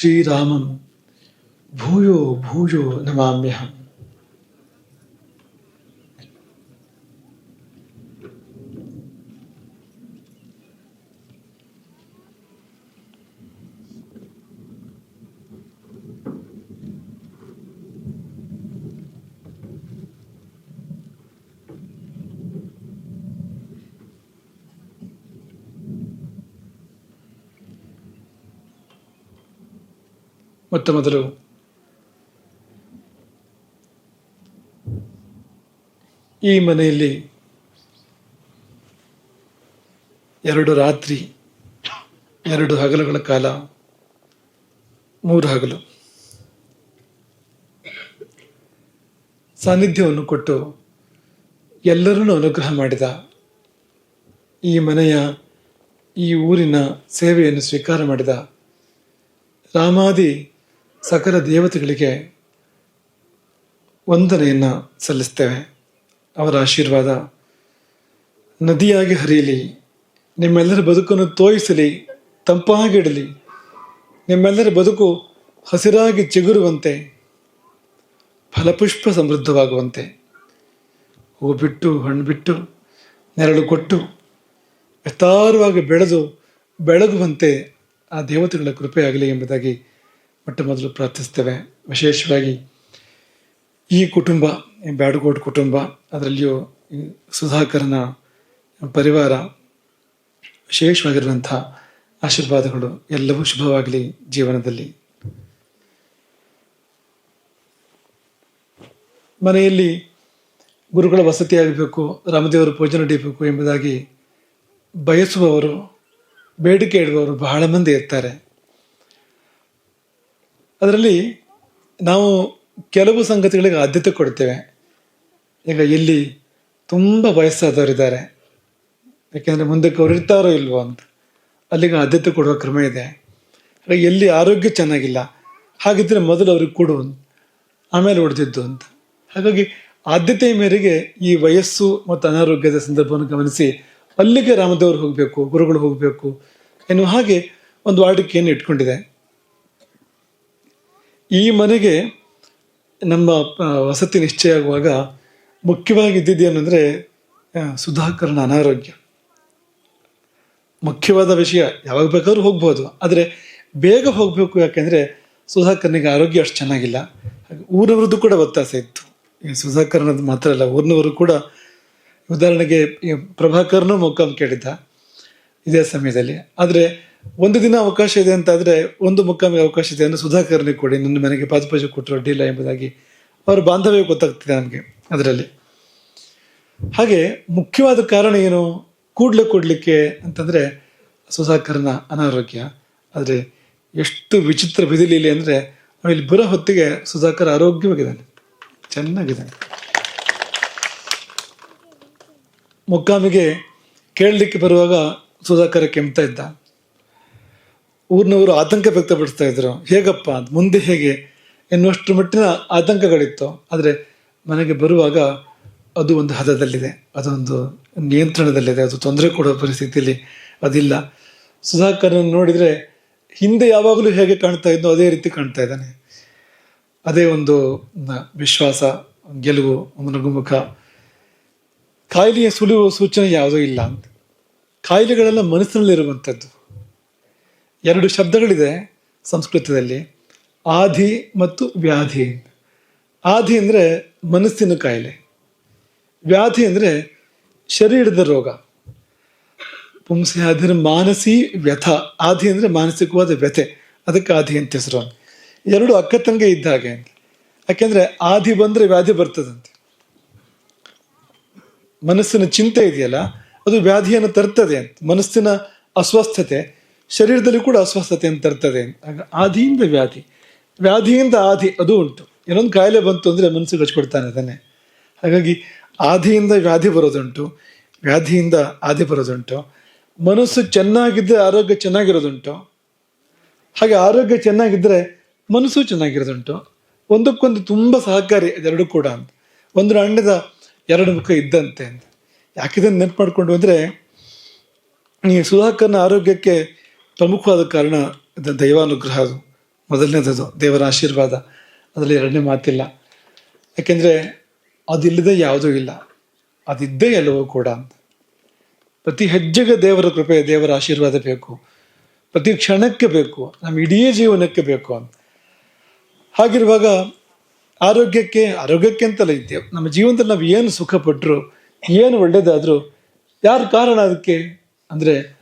ಶ್ರೀರಾಮಂ ಭೂಯೋ ಭೂಯೋ ನಮಾಮ್ಯಹಂ ಮೊದಲು ಈ ಮನೆಯಲ್ಲಿ ಎರಡು ರಾತ್ರಿ, ಎರಡು ಹಗಲುಗಳ ಕಾಲ, ಮೂರು ಹಗಲು. ಸಾನ್ನಿಧ್ಯವನ್ನು ಕೊಟ್ಟು ಎಲ್ಲರನ್ನೂ ಅನುಗ್ರಹ ಮಾಡಿದ ಈ ಮನೆಯ, ಈ ಊರಿನ ಸೇವೆಯನ್ನು ಸ್ವೀಕಾರ ಮಾಡಿದ ರಾಮಾದಿ ಸಕಲ ದೇವತೆಗಳಿಗೆ ವಂದನೆಯನ್ನು ಸಲ್ಲಿಸ್ತೇವೆ. ಅವರ ಆಶೀರ್ವಾದ ನದಿಯಾಗಿ ಹರಿಯಲಿ. ನಿಮ್ಮೆಲ್ಲರ ಬದುಕನ್ನು ತೋಯಿಸಲಿ ತಂಪಾಗಿಡಲಿ ನಿಮ್ಮೆಲ್ಲರ ಬದುಕು ಹಸಿರಾಗಿ ಚಿಗುರುವಂತೆ, ಫಲಪುಷ್ಪ ಸಮೃದ್ಧವಾಗುವಂತೆ. ಹೂ ಬಿಟ್ಟು ಹಣ್ಣು ಬಿಟ್ಟು ನೆರಳು ಕೊಟ್ಟು, ವಿಸ್ತಾರವಾಗಿ ಬೆಳೆದು, ಬೆಳಗುವಂತೆ ಆ ದೇವತೆಗಳ ಕೃಪೆಯಾಗಲಿ ಎಂಬುದಾಗಿ ಮೊಟ್ಟ ಮೊದಲು ಪ್ರಾರ್ಥಿಸ್ತೇವೆ. ವಿಶೇಷವಾಗಿ ಈ ಕುಟುಂಬ ಬ್ಯಾಡಗೋಡ್ ಕುಟುಂಬ, ಅದರಲ್ಲಿಯೂ ಸುಧಾಕರನ ಪರಿವಾರ ವಿಶೇಷವಾಗಿರುವಂಥ ಆಶೀರ್ವಾದಗಳು ಎಲ್ಲವೂ ಶುಭವಾಗಲಿ ಜೀವನದಲ್ಲಿ. ಮನೆಯಲ್ಲಿ ಗುರುಗಳ ವಸತಿ ಆಗಬೇಕು, ರಾಮದೇವರ ಪೂಜೆ ನಡೀಬೇಕು ಎಂಬುದಾಗಿ ಬಯಸುವವರು, ಬೇಡಿಕೆ ಇಡುವವರು ಬಹಳ ಮಂದಿ ಇರ್ತಾರೆ. ಅದರಲ್ಲಿ ನಾವು ಕೆಲವು ಸಂಗತಿಗಳಿಗೆ ಆದ್ಯತೆ ಕೊಡ್ತೇವೆ. ಈಗ ಇಲ್ಲಿ ತುಂಬ ವಯಸ್ಸಾದವರಿದ್ದಾರೆ. ಯಾಕೆಂದರೆ ಮುಂದಕ್ಕೆ ಅವ್ರು ಇರ್ತಾರೋ ಇಲ್ವೋ ಅಂತ. ಅಲ್ಲಿಗೆ ಆದ್ಯತೆ ಕೊಡುವ ಕ್ರಮ ಇದೆ. ಎಲ್ಲಿ ಆರೋಗ್ಯ ಚೆನ್ನಾಗಿಲ್ಲ, ಹಾಗಿದ್ರೆ ಮೊದಲು ಅವ್ರಿಗೆ ಕೊಡು ಆಮೇಲೆ ಹೊಡೆದಿದ್ದು ಅಂತ. ಹಾಗಾಗಿ ಆದ್ಯತೆಯ ಮೇರೆಗೆ ಈ ವಯಸ್ಸು ಮತ್ತು ಅನಾರೋಗ್ಯದ ಸಂದರ್ಭವನ್ನು ಗಮನಿಸಿ ಅಲ್ಲಿಗೆ ರಾಮದೇವರು ಹೋಗಬೇಕು, ಗುರುಗಳು ಹೋಗಬೇಕು ಎನ್ನುವ ಹಾಗೆ ಒಂದು ವಾಡಿಕೆಯನ್ನು ಇಟ್ಕೊಂಡಿದೆ. ಈ ಮನೆಗೆ ನಮ್ಮ ವಸತಿ ನಿಶ್ಚಯ ಆಗುವಾಗ ಮುಖ್ಯವಾಗಿ ಇದ್ದಿದ್ದೇನೆಂದರೆ ಸುಧಾಕರ್ನ ಅನಾರೋಗ್ಯ. ಮುಖ್ಯವಾದ ವಿಷಯ, ಯಾವಾಗ ಬೇಕಾದ್ರೂ ಹೋಗ್ಬೋದು. ಆದರೆ ಬೇಗ ಹೋಗಬೇಕು ಯಾಕೆಂದರೆ ಸುಧಾಕರ್ನಿಗೆ ಆರೋಗ್ಯ ಅಷ್ಟು ಚೆನ್ನಾಗಿಲ್ಲ. ಹಾಗೆ ಊರವ್ರದ್ದು ಕೂಡ ಒತ್ತಾಸೆ ಇತ್ತು. ಈ ಸುಧಾಕರ್ನದ್ದು ಮಾತ್ರ ಅಲ್ಲ, ಊರಿನವರು ಕೂಡ ಉದಾಹರಣೆಗೆ ಪ್ರಭಾಕರ್ನು ಮೊಕ್ಕಾಂ ಕೇಳಿದ್ದ ಇದೇ ಸಮಯದಲ್ಲಿ. ಆದರೆ ಒಂದು ದಿನ ಅವಕಾಶ ಇದೆ ಅಂತಾದರೆ ಒಂದು ಮುಕ್ಕಾಮಿಗೆ ಅವಕಾಶ ಇದೆ ಅಂದ್ರೆ ಸುಧಾಕರ್ನಿಗೆ ಕೊಡಿ, ನನ್ನ ಮನೆಗೆ ಪಾದಪೂಜೆ ಕೊಟ್ಟರು ಅಡ್ಡಿಲ್ಲ ಎಂಬುದಾಗಿ ಅವರ ಬಾಂಧವ್ಯ ಗೊತ್ತಾಗ್ತಿದೆ ನನಗೆ ಅದರಲ್ಲಿ. ಹಾಗೆ ಮುಖ್ಯವಾದ ಕಾರಣ ಏನು? ಕೂಡ್ಲೆ ಕೊಡಲಿಕ್ಕೆ ಅಂತಂದ್ರೆ ಸುಧಾಕರ್ನ ಅನಾರೋಗ್ಯ. ಆದರೆ ಎಷ್ಟು ವಿಚಿತ್ರ ಬಿದಿಲಿಲಿ ಅಂದ್ರೆ ಇಲ್ಲಿ ಬರೋ ಹೊತ್ತಿಗೆ ಸುಧಾಕರ್ ಆರೋಗ್ಯವಾಗಿದ್ದಾನೆ. ಚೆನ್ನಾಗಿದ್ದಾನೆ. ಮುಕ್ಕಾಮಿಗೆ ಕೇಳಲಿಕ್ಕೆ ಬರುವಾಗ ಸುಧಾಕರ ಕೆಮ್ತಾ ಇದ್ದ. ಊರಿನವರು ಆತಂಕ ವ್ಯಕ್ತಪಡಿಸ್ತಾ ಇದ್ರು. ಹೇಗಪ್ಪ ಅಂತ, ಮುಂದೆ ಹೇಗೆ? ಎನ್ನುವಷ್ಟು ಮಟ್ಟಿನ ಆತಂಕಗಳಿತ್ತು. ಆದರೆ ಮನೆಗೆ ಬರುವಾಗ ಅದು ಒಂದು ಹದದಲ್ಲಿದೆ. ಅದೊಂದು ನಿಯಂತ್ರಣದಲ್ಲಿದೆ. ಅದು ತೊಂದರೆ ಕೊಡೋ ಪರಿಸ್ಥಿತಿಯಲ್ಲಿ ಅದಿಲ್ಲ. ಸುಧಾಕರ್ನನ್ನು ನೋಡಿದರೆ ಹಿಂದೆ ಯಾವಾಗಲೂ ಹೇಗೆ ಕಾಣ್ತಾ ಇದ್ದೋ ಅದೇ ರೀತಿ ಕಾಣ್ತಾ ಇದ್ದಾನೆ. ಅದೇ ಒಂದು ವಿಶ್ವಾಸ, ಗೆಲುವು ಒಂದು ನಗುಮುಖ ಕಾಯಿಲೆಯ ಸುಳಿವು ಸೂಚನೆ ಯಾವುದೂ ಇಲ್ಲ ಅಂತ. ಕಾಯಿಲೆಗಳೆಲ್ಲ ಮನಸ್ಸಿನಲ್ಲಿರುವಂಥದ್ದು. ಎರಡು ಶಬ್ದಗಳಿದೆ ಸಂಸ್ಕೃತದಲ್ಲಿ. ಆಧಿ ಮತ್ತು ವ್ಯಾಧಿ. ಆಧಿ ಅಂದರೆ ಮನಸ್ಸಿನ ಕಾಯಿಲೆ. ವ್ಯಾಧಿ ಅಂದರೆ ಶರೀರದ ರೋಗ. ಪುಂಸಿ ಆಧಿರ ಮಾನಸಿ ವ್ಯಥ. ಆಧಿ ಅಂದರೆ ಮಾನಸಿಕವಾದ ವ್ಯಥೆ. ಅದಕ್ಕೆ ಆಧಿ ಅಂತ ಹೆಸರು ಎರಡು ಅಕ್ಕ ತಂಗೆ ಇದ್ದ ಹಾಗೆ. ಯಾಕೆಂದ್ರೆ ಆಧಿ ಬಂದ್ರೆ ವ್ಯಾಧಿ ಬರ್ತದಂತೆ. ಮನಸ್ಸಿನ ಚಿಂತೆ ಇದೆಯಲ್ಲ, ಅದು ವ್ಯಾಧಿಯನ್ನು ತರ್ತದೆ ಅಂತ. ಮನಸ್ಸಿನ ಅಸ್ವಸ್ಥತೆ ಶರೀರದಲ್ಲಿ ಕೂಡ ಅಸ್ವಸ್ಥತೆಯನ್ನು ತರ್ತದೆ ಅಂತ ಇರ್ತದೆ. ಆದಿಯಿಂದ ವ್ಯಾಧಿ. ವ್ಯಾಧಿಯಿಂದ ಆದಿ, ಅದು ಉಂಟು. ಇನ್ನೊಂದು ಕಾಯಿಲೆ ಬಂತು ಅಂದರೆ ಮನಸ್ಸಿಗೆ ಹಚ್ಕೊಡ್ತಾನೆ ಅದನ್ನೇ ಹಾಗಾಗಿ ಆದಿಯಿಂದ ವ್ಯಾಧಿ ಬರೋದುಂಟು. ವ್ಯಾಧಿಯಿಂದ ಆದಿ ಬರೋದುಂಟು. ಮನಸ್ಸು ಚೆನ್ನಾಗಿದ್ದರೆ ಆರೋಗ್ಯ ಚೆನ್ನಾಗಿರೋದುಂಟು. ಹಾಗೆ ಆರೋಗ್ಯ ಚೆನ್ನಾಗಿದ್ದರೆ ಮನಸ್ಸು ಚೆನ್ನಾಗಿರೋದುಂಟು. ಒಂದಕ್ಕೊಂದು ತುಂಬ ಸಹಕಾರಿ, ಅದೆರಡು ಕೂಡ ಅಂತ. ಒಂದು ಅಣ್ಣದ ಎರಡು ಮುಖ ಇದ್ದಂತೆ ಅಂತ. ಯಾಕಿದನ್ನು ನೆನಪು ಮಾಡಿಕೊಂಡು ಅಂದರೆ ಈ ಸುಧಾಕರ್ನ ಆರೋಗ್ಯಕ್ಕೆ ಪ್ರಮುಖವಾದ ಕಾರಣ ದೈವಾನುಗ್ರಹ ಅದು. ಮೊದಲನೇದದು, ದೇವರ ಆಶೀರ್ವಾದ. ಅದರಲ್ಲಿ ಎರಡನೇ ಮಾತಿಲ್ಲ. ಯಾಕೆಂದರೆ ಅದಿಲ್ಲದೆ ಯಾವುದೂ ಇಲ್ಲ. ಅದಿದ್ದೇ ಎಲ್ಲವೂ ಕೂಡ ಅಂತ. ಪ್ರತಿ ಹೆಜ್ಜೆಗೆ ದೇವರ ಕೃಪೆ, ದೇವರ ಆಶೀರ್ವಾದ ಬೇಕು. ಪ್ರತಿ ಕ್ಷಣಕ್ಕೆ ಬೇಕು. ನಮ್ಮ ಇಡೀ ಜೀವನಕ್ಕೆ ಬೇಕು ಅಂತ. ಹಾಗಿರುವಾಗ ಆರೋಗ್ಯಕ್ಕೆ ಆರೋಗ್ಯಕ್ಕೆ ಅಂತಲ್ಲ ಇದ್ದೇವೆ ನಮ್ಮ ಜೀವನದಲ್ಲಿ ನಾವು ಏನು ಸುಖ ಪಟ್ಟರು ಏನು ಒಳ್ಳೆಯದಾದರೂ ಯಾರು ಕಾರಣ ಅದಕ್ಕೆ? ಅಂದರೆ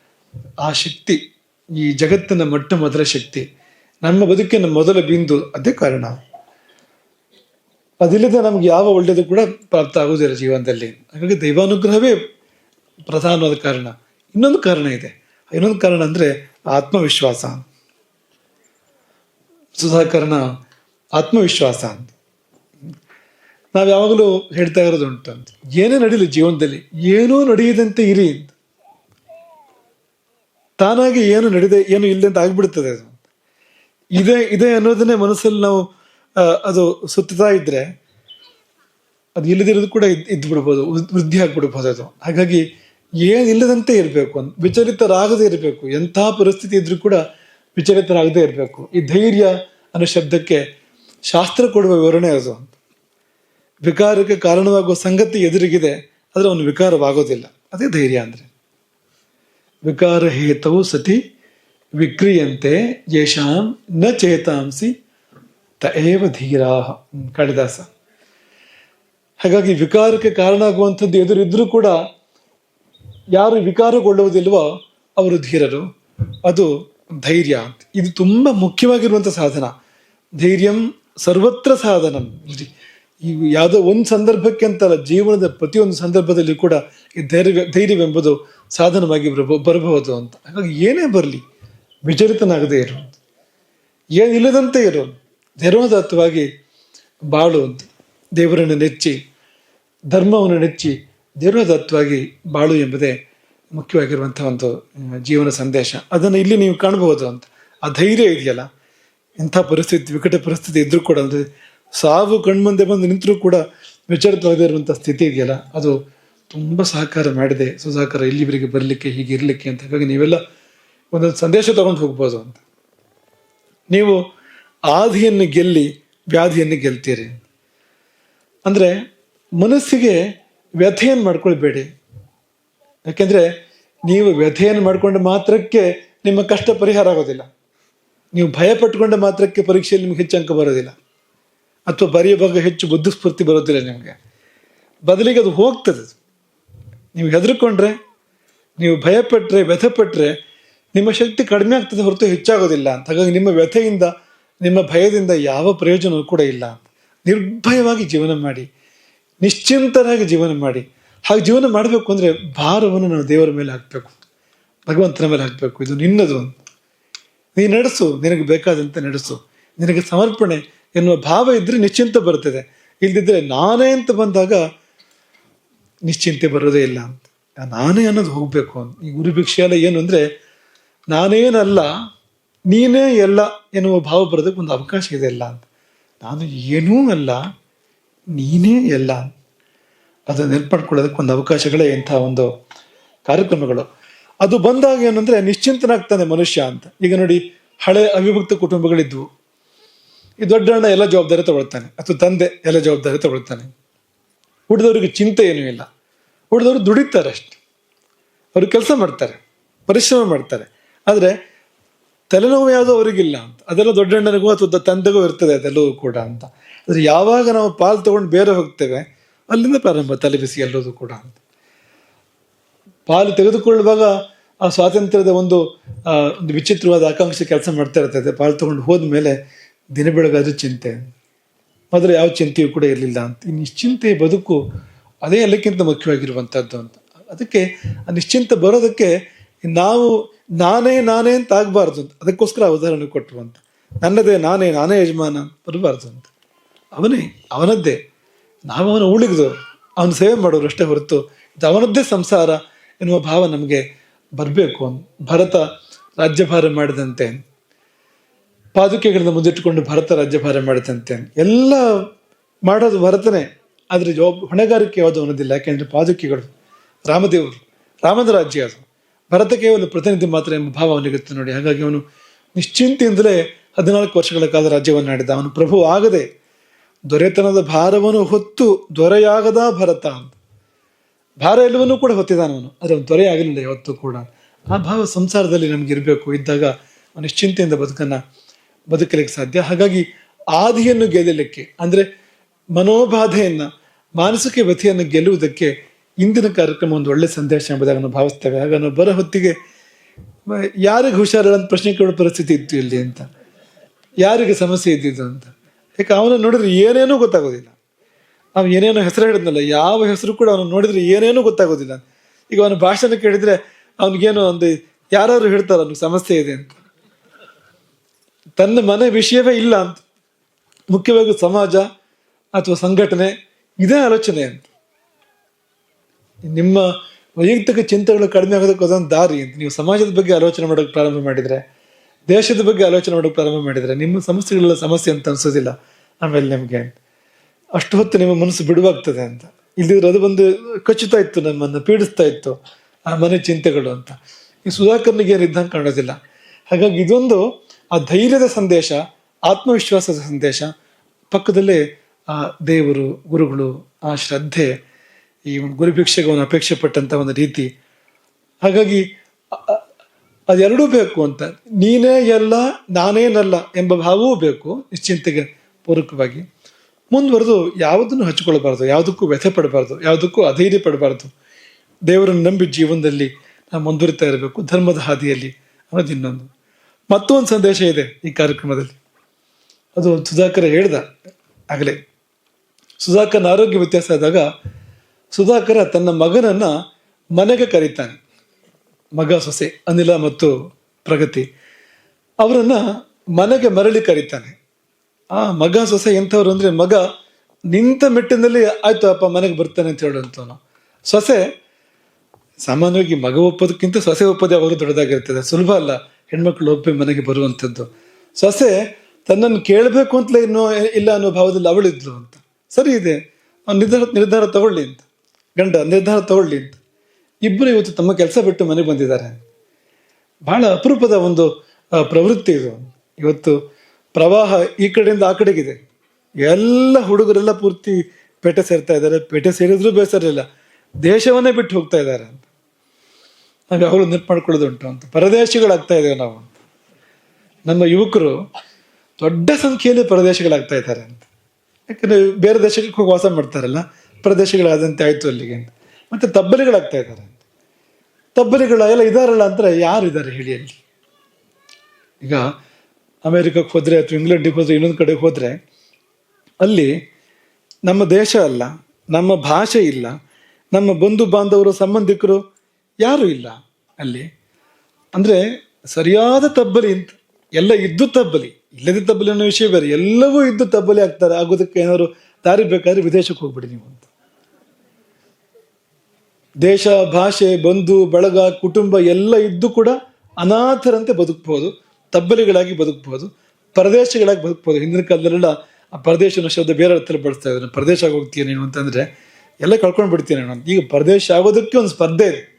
ಆ ಶಕ್ತಿ. ಈ ಜಗತ್ತಿನ ಮೊಟ್ಟ ಮೊದಲ ಶಕ್ತಿ. ನಮ್ಮ ಬದುಕಿನ ಮೊದಲ ಬಿಂದು ಅದೇ ಕಾರಣ. ಅದಿಲ್ಲದೆ ನಮ್ಗೆ ಯಾವ ಒಳ್ಳೇದು ಕೂಡ ಪ್ರಾಪ್ತ ಆಗುವುದಿಲ್ಲ ಜೀವನದಲ್ಲಿ. ಹಾಗಾಗಿ ದೈವಾನುಗ್ರಹವೇ ಪ್ರಧಾನವಾದ ಕಾರಣ. ಇನ್ನೊಂದು ಕಾರಣ ಇದೆ. ಇನ್ನೊಂದು ಕಾರಣ ಅಂದ್ರೆ ಆತ್ಮವಿಶ್ವಾಸ. ಸುಧಾಕರಣ ಆತ್ಮವಿಶ್ವಾಸ. ಅಂತ ನಾವು ಯಾವಾಗಲೂ ಹೇಳ್ತಾ ಇರೋದುಂಟು. ಅಂತ ಏನೇ ನಡೀಲಿ ಜೀವನದಲ್ಲಿ, ಏನೂ ನಡೆಯದಂತೆ ಇರಿ ಅಂತ. ತಾನಾಗಿ ಏನು ನಡೆದೆ, ಏನು ಇಲ್ಲ ಅಂತ ಆಗಿಬಿಡುತ್ತದೆ ಅದು. ಇದೆ ಇದೆ ಅನ್ನೋದನ್ನೇ ಮನಸ್ಸಲ್ಲಿ ನಾವು ಅದು ಸುತ್ತಾ ಇದ್ರೆ ಅದು ಇಲ್ಲದಿರೋದು ಕೂಡ ಇದ್ ಇದ್ದು ಬಿಡ್ಬೋದು ವೃದ್ಧಿ ಆಗ್ಬಿಡ್ಬೋದು ಅದು. ಹಾಗಾಗಿ ಏನಿಲ್ಲದಂತೆ ಇರಬೇಕು ಅಂತ ವಿಚಲಿತರಾಗದೇ ಇರಬೇಕು, ಎಂಥ ಪರಿಸ್ಥಿತಿ ಇದ್ರೂ ಕೂಡ ವಿಚಲಿತರಾಗದೇ ಇರಬೇಕು. ಈ ಧೈರ್ಯ ಅನ್ನೋ ಶಬ್ದಕ್ಕೆ ಶಾಸ್ತ್ರ ಕೊಡುವ ವಿವರಣೆ ಅದು. ವಿಕಾರಕ್ಕೆ ಕಾರಣವಾಗುವ ಸಂಗತಿ ಎದುರಿಗಿದೆ, ಆದರೆ ಅವನು ವಿಕಾರವಾಗೋದಿಲ್ಲ. ಅದೇ ಧೈರ್ಯ ಅಂದ್ರೆ. ವಿಕಾರ ಹೇತವು ಸತಿ ವಿಕ್ರಿಯಂತೆ ಯಶಾಂ ನ ಚೇತಾಂಸಿ ತಏವ ಧೀರಾ. ಕಾಳಿದಾಸ ಹಾಗಾಗಿ ವಿಕಾರಕ್ಕೆ ಕಾರಣ ಆಗುವಂಥದ್ದು ಎದುರಿದ್ರೂ ಕೂಡ ಯಾರು ವಿಕಾರಗೊಳ್ಳುವುದಿಲ್ವೋ ಅವರು ಧೀರರು. ಅದು ಧೈರ್ಯ. ಇದು ತುಂಬ ಮುಖ್ಯವಾಗಿರುವಂಥ ಸಾಧನ. ಧೈರ್ಯಂ ಸರ್ವತ್ರ ಸಾಧನ. ಯಾವುದೋ ಒಂದು ಸಂದರ್ಭಕ್ಕೆ ಅಂತಲ್ಲ, ಜೀವನದ ಪ್ರತಿಯೊಂದು ಸಂದರ್ಭದಲ್ಲಿ ಕೂಡ ಈ ಧೈರ್ಯ, ಧೈರ್ಯವೆಂಬುದು ಸಾಧನವಾಗಿ ಬರಬ- ಬರಬಹುದು ಅಂತ. ಹಾಗಾಗಿ ಏನೇ ಬರಲಿ, ವಿಚಲಿತನಾಗದೇ ಇರು. ಏನಿಲ್ಲದಂತೆ ಇರೋ. ಧರ್ಮದತ್ತವಾಗಿ ಬಾಳು ಅಂತ. ದೇವರನ್ನು ನೆಚ್ಚಿ, ಧರ್ಮವನ್ನು ನೆಚ್ಚಿ ದೇವರದತ್ತವಾಗಿ ಬಾಳು ಎಂಬುದೇ ಮುಖ್ಯವಾಗಿರುವಂಥ ಒಂದು ಜೀವನ ಸಂದೇಶ. ಅದನ್ನು ಇಲ್ಲಿ ನೀವು ಕಾಣಬಹುದು ಅಂತ. ಆ ಧೈರ್ಯ ಇದೆಯಲ್ಲ? ಇಂಥ ಪರಿಸ್ಥಿತಿ, ವಿಕಟ ಪರಿಸ್ಥಿತಿ ಇದ್ದರೂ ಕೂಡ ಅಂದರೆ ಸಾವು ಕಣ್ಮುಂದೆ ಬಂದು ನಿಂತರೂ ಕೂಡ ವಿಚಾರಿತವಾಗಿರುವಂಥ ಸ್ಥಿತಿ ಇದೆಯಲ್ಲ? ಅದು ತುಂಬ ಸಹಕಾರ ಮಾಡಿದೆ. ಸಹಕಾರ ಇಲ್ಲಿವರೆಗೆ ಬರಲಿಕ್ಕೆ, ಹೀಗೆ ಇರಲಿಕ್ಕೆ ಅಂತ. ಹಾಗಾಗಿ ನೀವೆಲ್ಲ ಒಂದೊಂದು ಸಂದೇಶ ತಗೊಂಡು ಹೋಗ್ಬೋದು ಅಂತ. ನೀವು ಆದಿಯನ್ನು ಗೆಲ್ಲಿ, ವ್ಯಾಧಿಯನ್ನು ಗೆಲ್ತೀರಿ. ಅಂದರೆ ಮನಸ್ಸಿಗೆ ವ್ಯಥೆಯನ್ನು ಮಾಡ್ಕೊಳ್ಬೇಡಿ. ಯಾಕೆಂದರೆ ನೀವು ವ್ಯಥೆಯನ್ನು ಮಾಡಿಕೊಂಡು ಮಾತ್ರಕ್ಕೆ ನಿಮ್ಮ ಕಷ್ಟ ಪರಿಹಾರ ಆಗೋದಿಲ್ಲ. ನೀವು ಭಯ ಪಟ್ಟುಕೊಂಡ ಮಾತ್ರಕ್ಕೆ ಪರೀಕ್ಷೆಯಲ್ಲಿ ನಿಮ್ಗೆ ಹೆಚ್ಚು ಅಂಕ ಬರೋದಿಲ್ಲ. ಅಥವಾ ಬರೆಯುವಾಗ ಹೆಚ್ಚು ಬುದ್ಧಿಸ್ಫೂರ್ತಿ ಬರೋದಿಲ್ಲ ನಿಮಗೆ. ಬದಲಿಗೆ ಅದು ಹೋಗ್ತದೆ. ನೀವು ಹೆದರ್ಕೊಂಡ್ರೆ, ನೀವು ಭಯಪಟ್ಟರೆ ವ್ಯಥೆಪಟ್ಟರೆ ನಿಮ್ಮ ಶಕ್ತಿ ಕಡಿಮೆ ಆಗ್ತದೆ ಹೊರತು ಹೆಚ್ಚಾಗೋದಿಲ್ಲ ಅಂತ. ಹಾಗಾಗಿ ನಿಮ್ಮ ವ್ಯಥೆಯಿಂದ, ನಿಮ್ಮ ಭಯದಿಂದ ಯಾವ ಪ್ರಯೋಜನವೂ ಕೂಡ ಇಲ್ಲ ನಿರ್ಭಯವಾಗಿ ಜೀವನ ಮಾಡಿ, ನಿಶ್ಚಿಂತರಾಗಿ ಜೀವನ ಮಾಡಿ. ಹಾಗೆ ಜೀವನ ಮಾಡಬೇಕು ಅಂದರೆ ಭಾರವನ್ನು ನಾವು ದೇವರ ಮೇಲೆ ಹಾಕಬೇಕು. ಭಗವಂತನ ಮೇಲೆ ಹಾಕಬೇಕು. ಇದು ನಿನ್ನದು ನೀ ನಡೆಸು, ನಿನಗೆ ಬೇಕಾದಂತೆ ನಡೆಸು. ನಿನಗೆ ಸಮರ್ಪಣೆ ಎನ್ನುವ ಭಾವ ಇದ್ರೆ ನಿಶ್ಚಿಂತ ಬರ್ತದೆ ಇಲ್ದಿದ್ರೆ ನಾನೇ ಅಂತ ಬಂದಾಗ ನಿಶ್ಚಿಂತೆ ಬರೋದೇ ಇಲ್ಲ. ಅಂತ ನಾನೇ ಅನ್ನೋದು ಹೋಗಬೇಕು ಅಂತ. ಈ ಗುರು ಭಿಕ್ಷೆ ಎಲ್ಲ ಏನು ಅಂದರೆ, ನಾನೇನಲ್ಲ, ನೀನೇ ಎಲ್ಲ ಎನ್ನುವ ಭಾವ ಬರೋದಕ್ಕೆ ಒಂದು ಅವಕಾಶ ಇದೆ ಇಲ್ಲ ಅಂತ. ನಾನು ಏನೂ ಅಲ್ಲ, ನೀನೇ ಎಲ್ಲ ಅದು ನೆನ್ಪಾಡ್ಕೊಳ್ಳೋದಕ್ಕೆ ಒಂದು ಅವಕಾಶಗಳೇ ಇಂಥ ಒಂದು ಕಾರ್ಯಕ್ರಮಗಳು. ಅದು ಬಂದಾಗ ಏನಂದ್ರೆ, ನಿಶ್ಚಿಂತನಾಗ್ತಾನೆ ಮನುಷ್ಯ ಅಂತ. ಈಗ ನೋಡಿ, ಹಳೆ ಅವಿಭಕ್ತ ಕುಟುಂಬಗಳಿದ್ವು. ಈ ದೊಡ್ಡ ಅಣ್ಣ ಎಲ್ಲ ಜವಾಬ್ದಾರಿ ತಗೊಳ್ತಾನೆ. ಅಥವಾ ತಂದೆ ಎಲ್ಲ ಜವಾಬ್ದಾರಿ ತಗೊಳ್ತಾನೆ. ಹುಡಿದವ್ರಿಗೆ ಚಿಂತೆ ಏನೂ ಇಲ್ಲ. ಉಳಿದವರು ದುಡಿತಾರೆ ಅಷ್ಟೆ. ಅವರು ಕೆಲಸ ಮಾಡ್ತಾರೆ, ಪರಿಶ್ರಮ ಮಾಡ್ತಾರೆ. ಆದರೆ ತಲೆನೋವು ಯಾವುದೋ ಅವರಿಗಿಲ್ಲ ಅಂತ. ಅದೆಲ್ಲ ದೊಡ್ಡಣ್ಣನಿಗೂ ಅಥವಾ ತಂದೆಗೂ ಇರ್ತದೆ ಅದೆಲ್ಲವೂ ಕೂಡ ಅಂತ. ಆದರೆ ಯಾವಾಗ ನಾವು ಪಾಲು ತಗೊಂಡು ಬೇರೆ ಹೋಗ್ತೇವೆ, ಅಲ್ಲಿಂದ ಪ್ರಾರಂಭ, ತಲೆ ಬಿಸಿ ಎಲ್ಲೋದು ಕೂಡ ಅಂತ. ಪಾಲು ತೆಗೆದುಕೊಳ್ಳುವಾಗ ಆ ಸ್ವಾತಂತ್ರ್ಯದ ಒಂದು ಒಂದು ವಿಚಿತ್ರವಾದ ಆಕಾಂಕ್ಷೆ ಕೆಲಸ ಮಾಡ್ತಾ ಇರ್ತದೆ. ಪಾಲು ತಗೊಂಡು ಹೋದ್ಮೇಲೆ ದಿನ ಬೆಳಗಾದ್ರೂ ಚಿಂತೆ ಮೊದಲು ಯಾವ ಚಿಂತೆಯೂ ಕೂಡ ಇರಲಿಲ್ಲ ಅಂತ. ಈ ನಿಶ್ಚಿಂತೆ ಬದುಕು ಅದೇ ಎಲ್ಲಕ್ಕಿಂತ ಮುಖ್ಯವಾಗಿರುವಂಥದ್ದು ಅಂತ. ಅದಕ್ಕೆ ಆ ನಿಶ್ಚಿಂತೆ ಬರೋದಕ್ಕೆ ನಾವು ನಾನೇ ನಾನೇ ಅಂತ ಆಗಬಾರ್ದು ಅಂತ. ಅದಕ್ಕೋಸ್ಕರ ಉದಾಹರಣೆ ಕೊಟ್ಟರು ಅಂತ. ನನ್ನದೇ ನಾನೇ ನಾನೇ ಯಜಮಾನ ಬರಬಾರ್ದು ಅಂತ. ಅವನೇ, ಅವನದ್ದೇ. ನಾವು ಅವನು ಉಳಿದು ಅವನ ಸೇವೆ ಮಾಡೋರು ಅಷ್ಟೇ ಹೊರತು ಇದು ಅವನದ್ದೇ ಸಂಸಾರ ಎನ್ನುವ ಭಾವ ನಮಗೆ ಬರಬೇಕು. ಭರತ ರಾಜ್ಯಭಾರ ಮಾಡಿದಂತೆ. ಪಾದುಕೆಗಳನ್ನ ಮುಂದಿಟ್ಟುಕೊಂಡು ಭರತ ರಾಜ್ಯಭಾರ ಮಾಡುತ್ತಂತೆ ಎಲ್ಲ ಮಾಡೋದು ಭರತನೇ. ಆದರೆ ಜವಾಬ್, ಹೊಣೆಗಾರಿಕೆ ಯಾವುದು ಅನ್ನೋದಿಲ್ಲ. ಯಾಕೆಂದರೆ ಪಾದುಕೆಗಳು, ರಾಮದೇವರು ರಾಮದ ರಾಜ್ಯ ಅದು. ಭರತ ಕೇವಲ ಪ್ರತಿನಿಧಿ ಮಾತ್ರ ಎಂಬ ಭಾವ ಅವನಿಗಿತ್ತು ನೋಡಿ. ಹಾಗಾಗಿ ಅವನು ನಿಶ್ಚಿಂತೆಯಿಂದಲೇ ಹದಿನಾಲ್ಕು ವರ್ಷಗಳ ಕಾಲ ರಾಜ್ಯವನ್ನು ಆಡಿದ. ಅವನು ಪ್ರಭು ಆಗದೆ ದೊರೆತನದ ಭಾರವನ್ನು ಹೊತ್ತು ದೊರೆಯಾಗದ ಭರತ. ಅಂತ ಭಾರ ಎಲ್ಲವನ್ನೂ ಕೂಡ ಹೊತ್ತಿದ್ದಾನ ಅವನು. ಆದರೆ ಅವನು ದೊರೆ ಆಗಲಿಲ್ಲ ಯಾವತ್ತೂ ಕೂಡ. ಆ ಭಾವ ಸಂಸಾರದಲ್ಲಿ ನಮ್ಗೆ ಇರಬೇಕು. ಇದ್ದಾಗ ಅವನು ನಿಶ್ಚಿಂತೆಯಿಂದ ಬದುಕನ್ನ ಬದುಕಲಿಕ್ಕೆ ಸಾಧ್ಯ. ಹಾಗಾಗಿ ಆದಿಯನ್ನು ಗೆಲ್ಲಲಿಕ್ಕೆ, ಅಂದ್ರೆ ಮನೋಬಾಧೆಯನ್ನು, ಮಾನಸಿಕ ವ್ಯಥೆಯನ್ನು ಗೆಲ್ಲುವುದಕ್ಕೆ ಇಂದಿನ ಕಾರ್ಯಕ್ರಮ ಒಂದು ಒಳ್ಳೆ ಸಂದೇಶ ಎಂಬುದಾಗಿ ನಾವು ಭಾವಿಸ್ತೇವೆ ಆಗ ನಾವು ಬರೋ ಹೊತ್ತಿಗೆ ಯಾರಿಗೆ ಹುಷಾರಿಲ್ಲ ಪ್ರಶ್ನೆ ಕೇಳೋ ಪರಿಸ್ಥಿತಿ ಇತ್ತು ಇಲ್ಲಿ ಅಂತ. ಯಾರಿಗೆ ಸಮಸ್ಯೆ ಇದ್ದಿದ್ದು ಅಂತ. ಯಾಕೆ ಅವನು ನೋಡಿದ್ರೆ ಏನೇನೂ ಗೊತ್ತಾಗೋದಿಲ್ಲ. ನಾವು ಏನೇನೋ ಹೆಸರು ಹೇಳಿದ್ನಲ್ಲ, ಯಾವ ಹೆಸರು ಕೂಡ ಅವನು ನೋಡಿದ್ರೆ ಏನೇನೂ ಗೊತ್ತಾಗೋದಿಲ್ಲ. ಈಗ ಅವನ ಭಾಷಣ ಕೇಳಿದರೆ ಅವನಿಗೇನೋ ಒಂದು ಯಾರು ಹೇಳ್ತಾರೆ ಅವ್ನಿಗೆ ಸಮಸ್ಯೆ ಇದೆ ಅಂತ. ತನ್ನ ಮನೆ ವಿಷಯವೇ ಇಲ್ಲ ಅಂತ. ಮುಖ್ಯವಾಗಿ ಸಮಾಜ ಅಥವಾ ಸಂಘಟನೆ, ಇದೇ ಆಲೋಚನೆ ಅಂತ. ನಿಮ್ಮ ವೈಯಕ್ತಿಕ ಚಿಂತೆಗಳು ಕಡಿಮೆ ಆಗೋದಕ್ಕೆ ಅದೊಂದು ದಾರಿ ಅಂತ. ನೀವು ಸಮಾಜದ ಬಗ್ಗೆ ಆಲೋಚನೆ ಮಾಡೋಕೆ ಪ್ರಾರಂಭ ಮಾಡಿದ್ರೆ, ದೇಶದ ಬಗ್ಗೆ ಆಲೋಚನೆ ಮಾಡೋಕೆ ಪ್ರಾರಂಭ ಮಾಡಿದ್ರೆ, ನಿಮ್ಮ ಸಮಸ್ಯೆಗಳೆಲ್ಲ ಸಮಸ್ಯೆ ಅಂತ ಅನ್ಸೋದಿಲ್ಲ ಆಮೇಲೆ ನಿಮಗೆ ಅಷ್ಟು ಹೊತ್ತು ನಿಮ್ಮ ಮನಸ್ಸು ಬಿಡುವಾಗ್ತದೆ ಅಂತ. ಇಲ್ದಿದ್ರೆ ಅದು ಬಂದು ಕಚ್ಚುತ್ತಾ ಇತ್ತು ನಮ್ಮನ್ನು, ಪೀಡಿಸ್ತಾ ಇತ್ತು ಆ ಮನೆ ಚಿಂತೆಗಳು ಅಂತ. ಈ ಸುಧಾಕರ್ನಿಗೆ ಏನು ಇದ್ದಂಗೆ ಕಾಣೋದಿಲ್ಲ. ಹಾಗಾಗಿ ಇದೊಂದು ಆ ಧೈರ್ಯದ ಸಂದೇಶ, ಆತ್ಮವಿಶ್ವಾಸದ ಸಂದೇಶ, ಪಕ್ಕದಲ್ಲೇ ಆ ದೇವರು, ಗುರುಗಳು, ಆ ಶ್ರದ್ಧೆ, ಈ ಒಂದು ಗುರುಭಿಕ್ಷೆಗೆ ಅವನು ಅಪೇಕ್ಷೆ ಪಟ್ಟಂತ ಒಂದು ರೀತಿ. ಹಾಗಾಗಿ ಅದೆರಡೂ ಬೇಕು ಅಂತ. ನೀನೇ ಎಲ್ಲ ನಾನೇನಲ್ಲ ಎಂಬ ಭಾವವೂ ಬೇಕು ನಿಶ್ಚಿಂತೆಗೆ ಪೂರಕವಾಗಿ. ಮುಂದುವರೆದು ಯಾವುದನ್ನು ಹಚ್ಕೊಳ್ಬಾರ್ದು ಯಾವುದಕ್ಕೂ ವ್ಯಥೆ ಪಡಬಾರ್ದು, ಯಾವುದಕ್ಕೂ ಅಧೈರ್ಯ ಪಡಬಾರ್ದು. ದೇವರನ್ನು ನಂಬಿ ಜೀವನದಲ್ಲಿ ನಾವು ಮುಂದುವರಿತಾ ಇರಬೇಕು, ಧರ್ಮದ ಹಾದಿಯಲ್ಲಿ ಅನ್ನೋದು ಇನ್ನೊಂದು. ಮತ್ತೊಂದು ಸಂದೇಶ ಇದೆ ಈ ಕಾರ್ಯಕ್ರಮದಲ್ಲಿ. ಅದು ಸುಧಾಕರ್ ಹೇಳ್ದ ಆಗಲೇ. ಸುಧಾಕರ್ನ ಆರೋಗ್ಯ ವ್ಯತ್ಯಾಸ ಆದಾಗ ಸುಧಾಕರ ತನ್ನ ಮಗನನ್ನ ಮನೆಗೆ ಕರೀತಾನೆ. ಮಗ ಸೊಸೆ ಅನಿಲ ಮತ್ತು ಪ್ರಗತಿ. ಅವರನ್ನು ಮನೆಗೆ ಮರಳಿ ಕರೀತಾನೆ. ಆ ಮಗ ಸೊಸೆ ಎಂಥವ್ರು ಅಂದ್ರೆ ಮಗ ನಿಂತ ಮೆಟ್ಟಿನಲ್ಲಿ ಆಯ್ತು ಅಪ್ಪ ಮನೆಗೆ ಬರ್ತಾನೆ ಅಂತ ಹೇಳುವಂತವನು ಸೊಸೆ ಸಾಮಾನ್ಯವಾಗಿ ಮಗ ಒಪ್ಪೋದಕ್ಕಿಂತ ಸೊಸೆ ಒಪ್ಪೋದೇ ಅವರು ದೊಡ್ಡದಾಗಿರ್ತದೆ ಸುಲಭ ಅಲ್ಲ. ಹೆಣ್ಮಕ್ಳು ಒಬ್ಬ ಮನೆಗೆ ಬರುವಂಥದ್ದು. ಸೊಸೆ ತನ್ನನ್ನು ಕೇಳಬೇಕು ಅಂತಲೇ ಇನ್ನೂ ಇಲ್ಲ ಅನ್ನೋ ಭಾವದಲ್ಲಿ ಅವಳಿದ್ಲು ಅಂತ. ಸರಿ ಇದೆ. ಅವ್ನು ನಿರ್ಧಾರ ನಿರ್ಧಾರ ತಗೊಳ್ಳಿ ಅಂತ. ಗಂಡ, ನಿರ್ಧಾರ ತಗೊಳ್ಳಿ ಅಂತ. ಇಬ್ಬರು ಇವತ್ತು ತಮ್ಮ ಕೆಲಸ ಬಿಟ್ಟು ಮನೆಗೆ ಬಂದಿದ್ದಾರೆ. ಬಹಳ ಅಪರೂಪದ ಒಂದು ಪ್ರವೃತ್ತಿ ಇದು. ಇವತ್ತು ಪ್ರವಾಹ ಈ ಕಡೆಯಿಂದ ಆ ಕಡೆಗಿದೆ. ಎಲ್ಲ ಹುಡುಗರೆಲ್ಲ ಪೂರ್ತಿ ಪೇಟೆ ಸೇರ್ತಾ ಇದ್ದಾರೆ. ಪೇಟೆ ಸೇರಿದ್ರು ಬೇಸರಲಿಲ್ಲ. ದೇಶವನ್ನೇ ಬಿಟ್ಟು ಹೋಗ್ತಾ ಇದ್ದಾರೆ ಅಂತ. ನಾವು ಯಾವಾಗಲೂ ನೆನಪು ಮಾಡ್ಕೊಳ್ಳೋದುಂಟು ಅಂತ. ಪರದೇಶಿಗಳಾಗ್ತಾ ಇದ್ದೇವೆ ನಾವು. ಅಂತ ನಮ್ಮ ಯುವಕರು ದೊಡ್ಡ ಸಂಖ್ಯೆಯಲ್ಲಿ ಪರದೇಶಗಳಾಗ್ತಾ ಇದ್ದಾರೆ ಅಂತ. ಯಾಕಂದ್ರೆ ಬೇರೆ ದೇಶಕ್ಕೆ ಹೋಗಿ ವಾಸ ಮಾಡ್ತಾರಲ್ಲ, ಪ್ರದೇಶಗಳಾದಂತೆ ಆಯ್ತು ಅಲ್ಲಿಗೆ ಅಂತ. ಮತ್ತೆ ತಬ್ಬಲಿಗಳಾಗ್ತಾ ಇದ್ದಾರೆ ಅಂತ. ತಬ್ಬಲಿಗಳ ಎಲ್ಲ ಇದಾರಲ್ಲ ಅಂದ್ರೆ ಯಾರು ಇದ್ದಾರೆ ಹೇಳಿ ಅಲ್ಲಿ? ಈಗ ಅಮೆರಿಕಕ್ಕೆ ಹೋದ್ರೆ ಅಥವಾ ಇಂಗ್ಲೆಂಡಿಗೆ ಹೋದರೆ, ಇನ್ನೊಂದು ಕಡೆಗೆ ಹೋದ್ರೆ, ಅಲ್ಲಿ ನಮ್ಮ ದೇಶ ಅಲ್ಲ, ನಮ್ಮ ಭಾಷೆ ಇಲ್ಲ, ನಮ್ಮ ಬಂಧು ಬಾಂಧವರು, ಸಂಬಂಧಿಕರು ಯಾರು ಇಲ್ಲ ಅಲ್ಲಿ. ಅಂದರೆ ಸರಿಯಾದ ತಬ್ಬಲಿ ಅಂತ, ಎಲ್ಲ ಇದ್ದು ತಬ್ಬಲಿ ಇಲ್ಲದ ತಬ್ಬಲಿ ಅನ್ನೋ ವಿಷಯ ಬೇರೆ, ಎಲ್ಲವೂ ಇದ್ದು ತಬ್ಬಲಿ ಆಗ್ತಾರೆ. ಆಗೋದಕ್ಕೆ ಏನಾದ್ರು ದಾರಿ ಬೇಕಾದ್ರೆ ವಿದೇಶಕ್ಕೆ ಹೋಗ್ಬಿಡಿ ನೀವು ಅಂತ. ದೇಶ, ಭಾಷೆ, ಬಂಧು, ಬಳಗ, ಕುಟುಂಬ ಎಲ್ಲ ಇದ್ದು ಕೂಡ ಅನಾಥರಂತೆ ಬದುಕಬಹುದು ತಬ್ಬಲಿಗಳಾಗಿ ಬದುಕಬಹುದು ಪರದೇಶಗಳಾಗಿ ಬದುಕಬಹುದು ಹಿಂದಿನ ಕಾಲದಲ್ಲೆಲ್ಲ ಆ ಪರದೇಶ ಅನ್ನೋ ಶಬ್ದ ಬೇರೆ ಅರ್ಥದಲ್ಲಿ ಬಳಸ್ತಾ ಇದ್ದಾರೆ ಪರದೇಶ ಹೋಗ್ತೀಯ ನೀನು ಅಂತಂದ್ರೆ ಎಲ್ಲ ಕಳ್ಕೊಂಡು ಬಿಡ್ತೀನಿ ನಾನು ಈಗ ಪರದೇಶ ಆಗೋದಕ್ಕೆ ಒಂದು ಸ್ಪರ್ಧೆ ಇದೆ.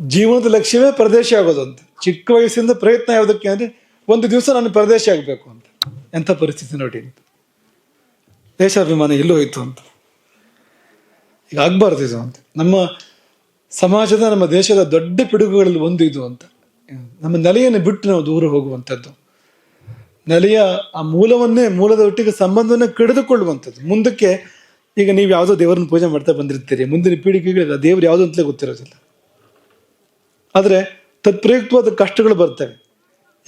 ಜೀವನದ ಲಕ್ಷ್ಯವೇ ಪ್ರದೇಶ ಆಗೋದು ಚಿಕ್ಕ ವಯಸ್ಸಿಂದ ಪ್ರಯತ್ನ ಯಾವುದಕ್ಕೆ ಅಂದರೆ ಒಂದು ದಿವಸ ನಾನು ಪ್ರದೇಶ ಆಗಬೇಕು ಅಂತ. ಎಂಥ ಪರಿಸ್ಥಿತಿ ನೋಡಿ ಅಂತ. ದೇಶಾಭಿಮಾನ ಎಲ್ಲೂ ಹೋಯ್ತು ಅಂತ. ಈಗ ಆಗ್ಬಾರ್ದು ಇದು ಅಂತ. ನಮ್ಮ ಸಮಾಜದ, ನಮ್ಮ ದೇಶದ ದೊಡ್ಡ ಪಿಡುಗುಗಳಲ್ಲಿ ಒಂದು ಇದು ಅಂತ. ನಮ್ಮ ನೆಲೆಯನ್ನು ಬಿಟ್ಟು ನಾವು ದೂರ ಹೋಗುವಂಥದ್ದು. ನೆಲೆಯ ಆ ಮೂಲವನ್ನೇ, ಮೂಲದ ಒಟ್ಟಿಗೆ ಸಂಬಂಧವನ್ನು ಕಡಿದುಕೊಳ್ಳುವಂಥದ್ದು. ಮುಂದಕ್ಕೆ ಈಗ ನೀವು ಯಾವುದೋ ದೇವರನ್ನು ಪೂಜೆ ಮಾಡ್ತಾ ಬಂದಿರ್ತೀರಿ. ಮುಂದಿನ ಪೀಳಿಗೆಗಳಿಗೆ ದೇವ್ರು ಯಾವುದು ಅಂತಲೇ ಗೊತ್ತಿರೋದಿಲ್ಲ. ಆದರೆ ತತ್ಪ್ರಯುಕ್ತವಾದ ಕಷ್ಟಗಳು ಬರ್ತವೆ.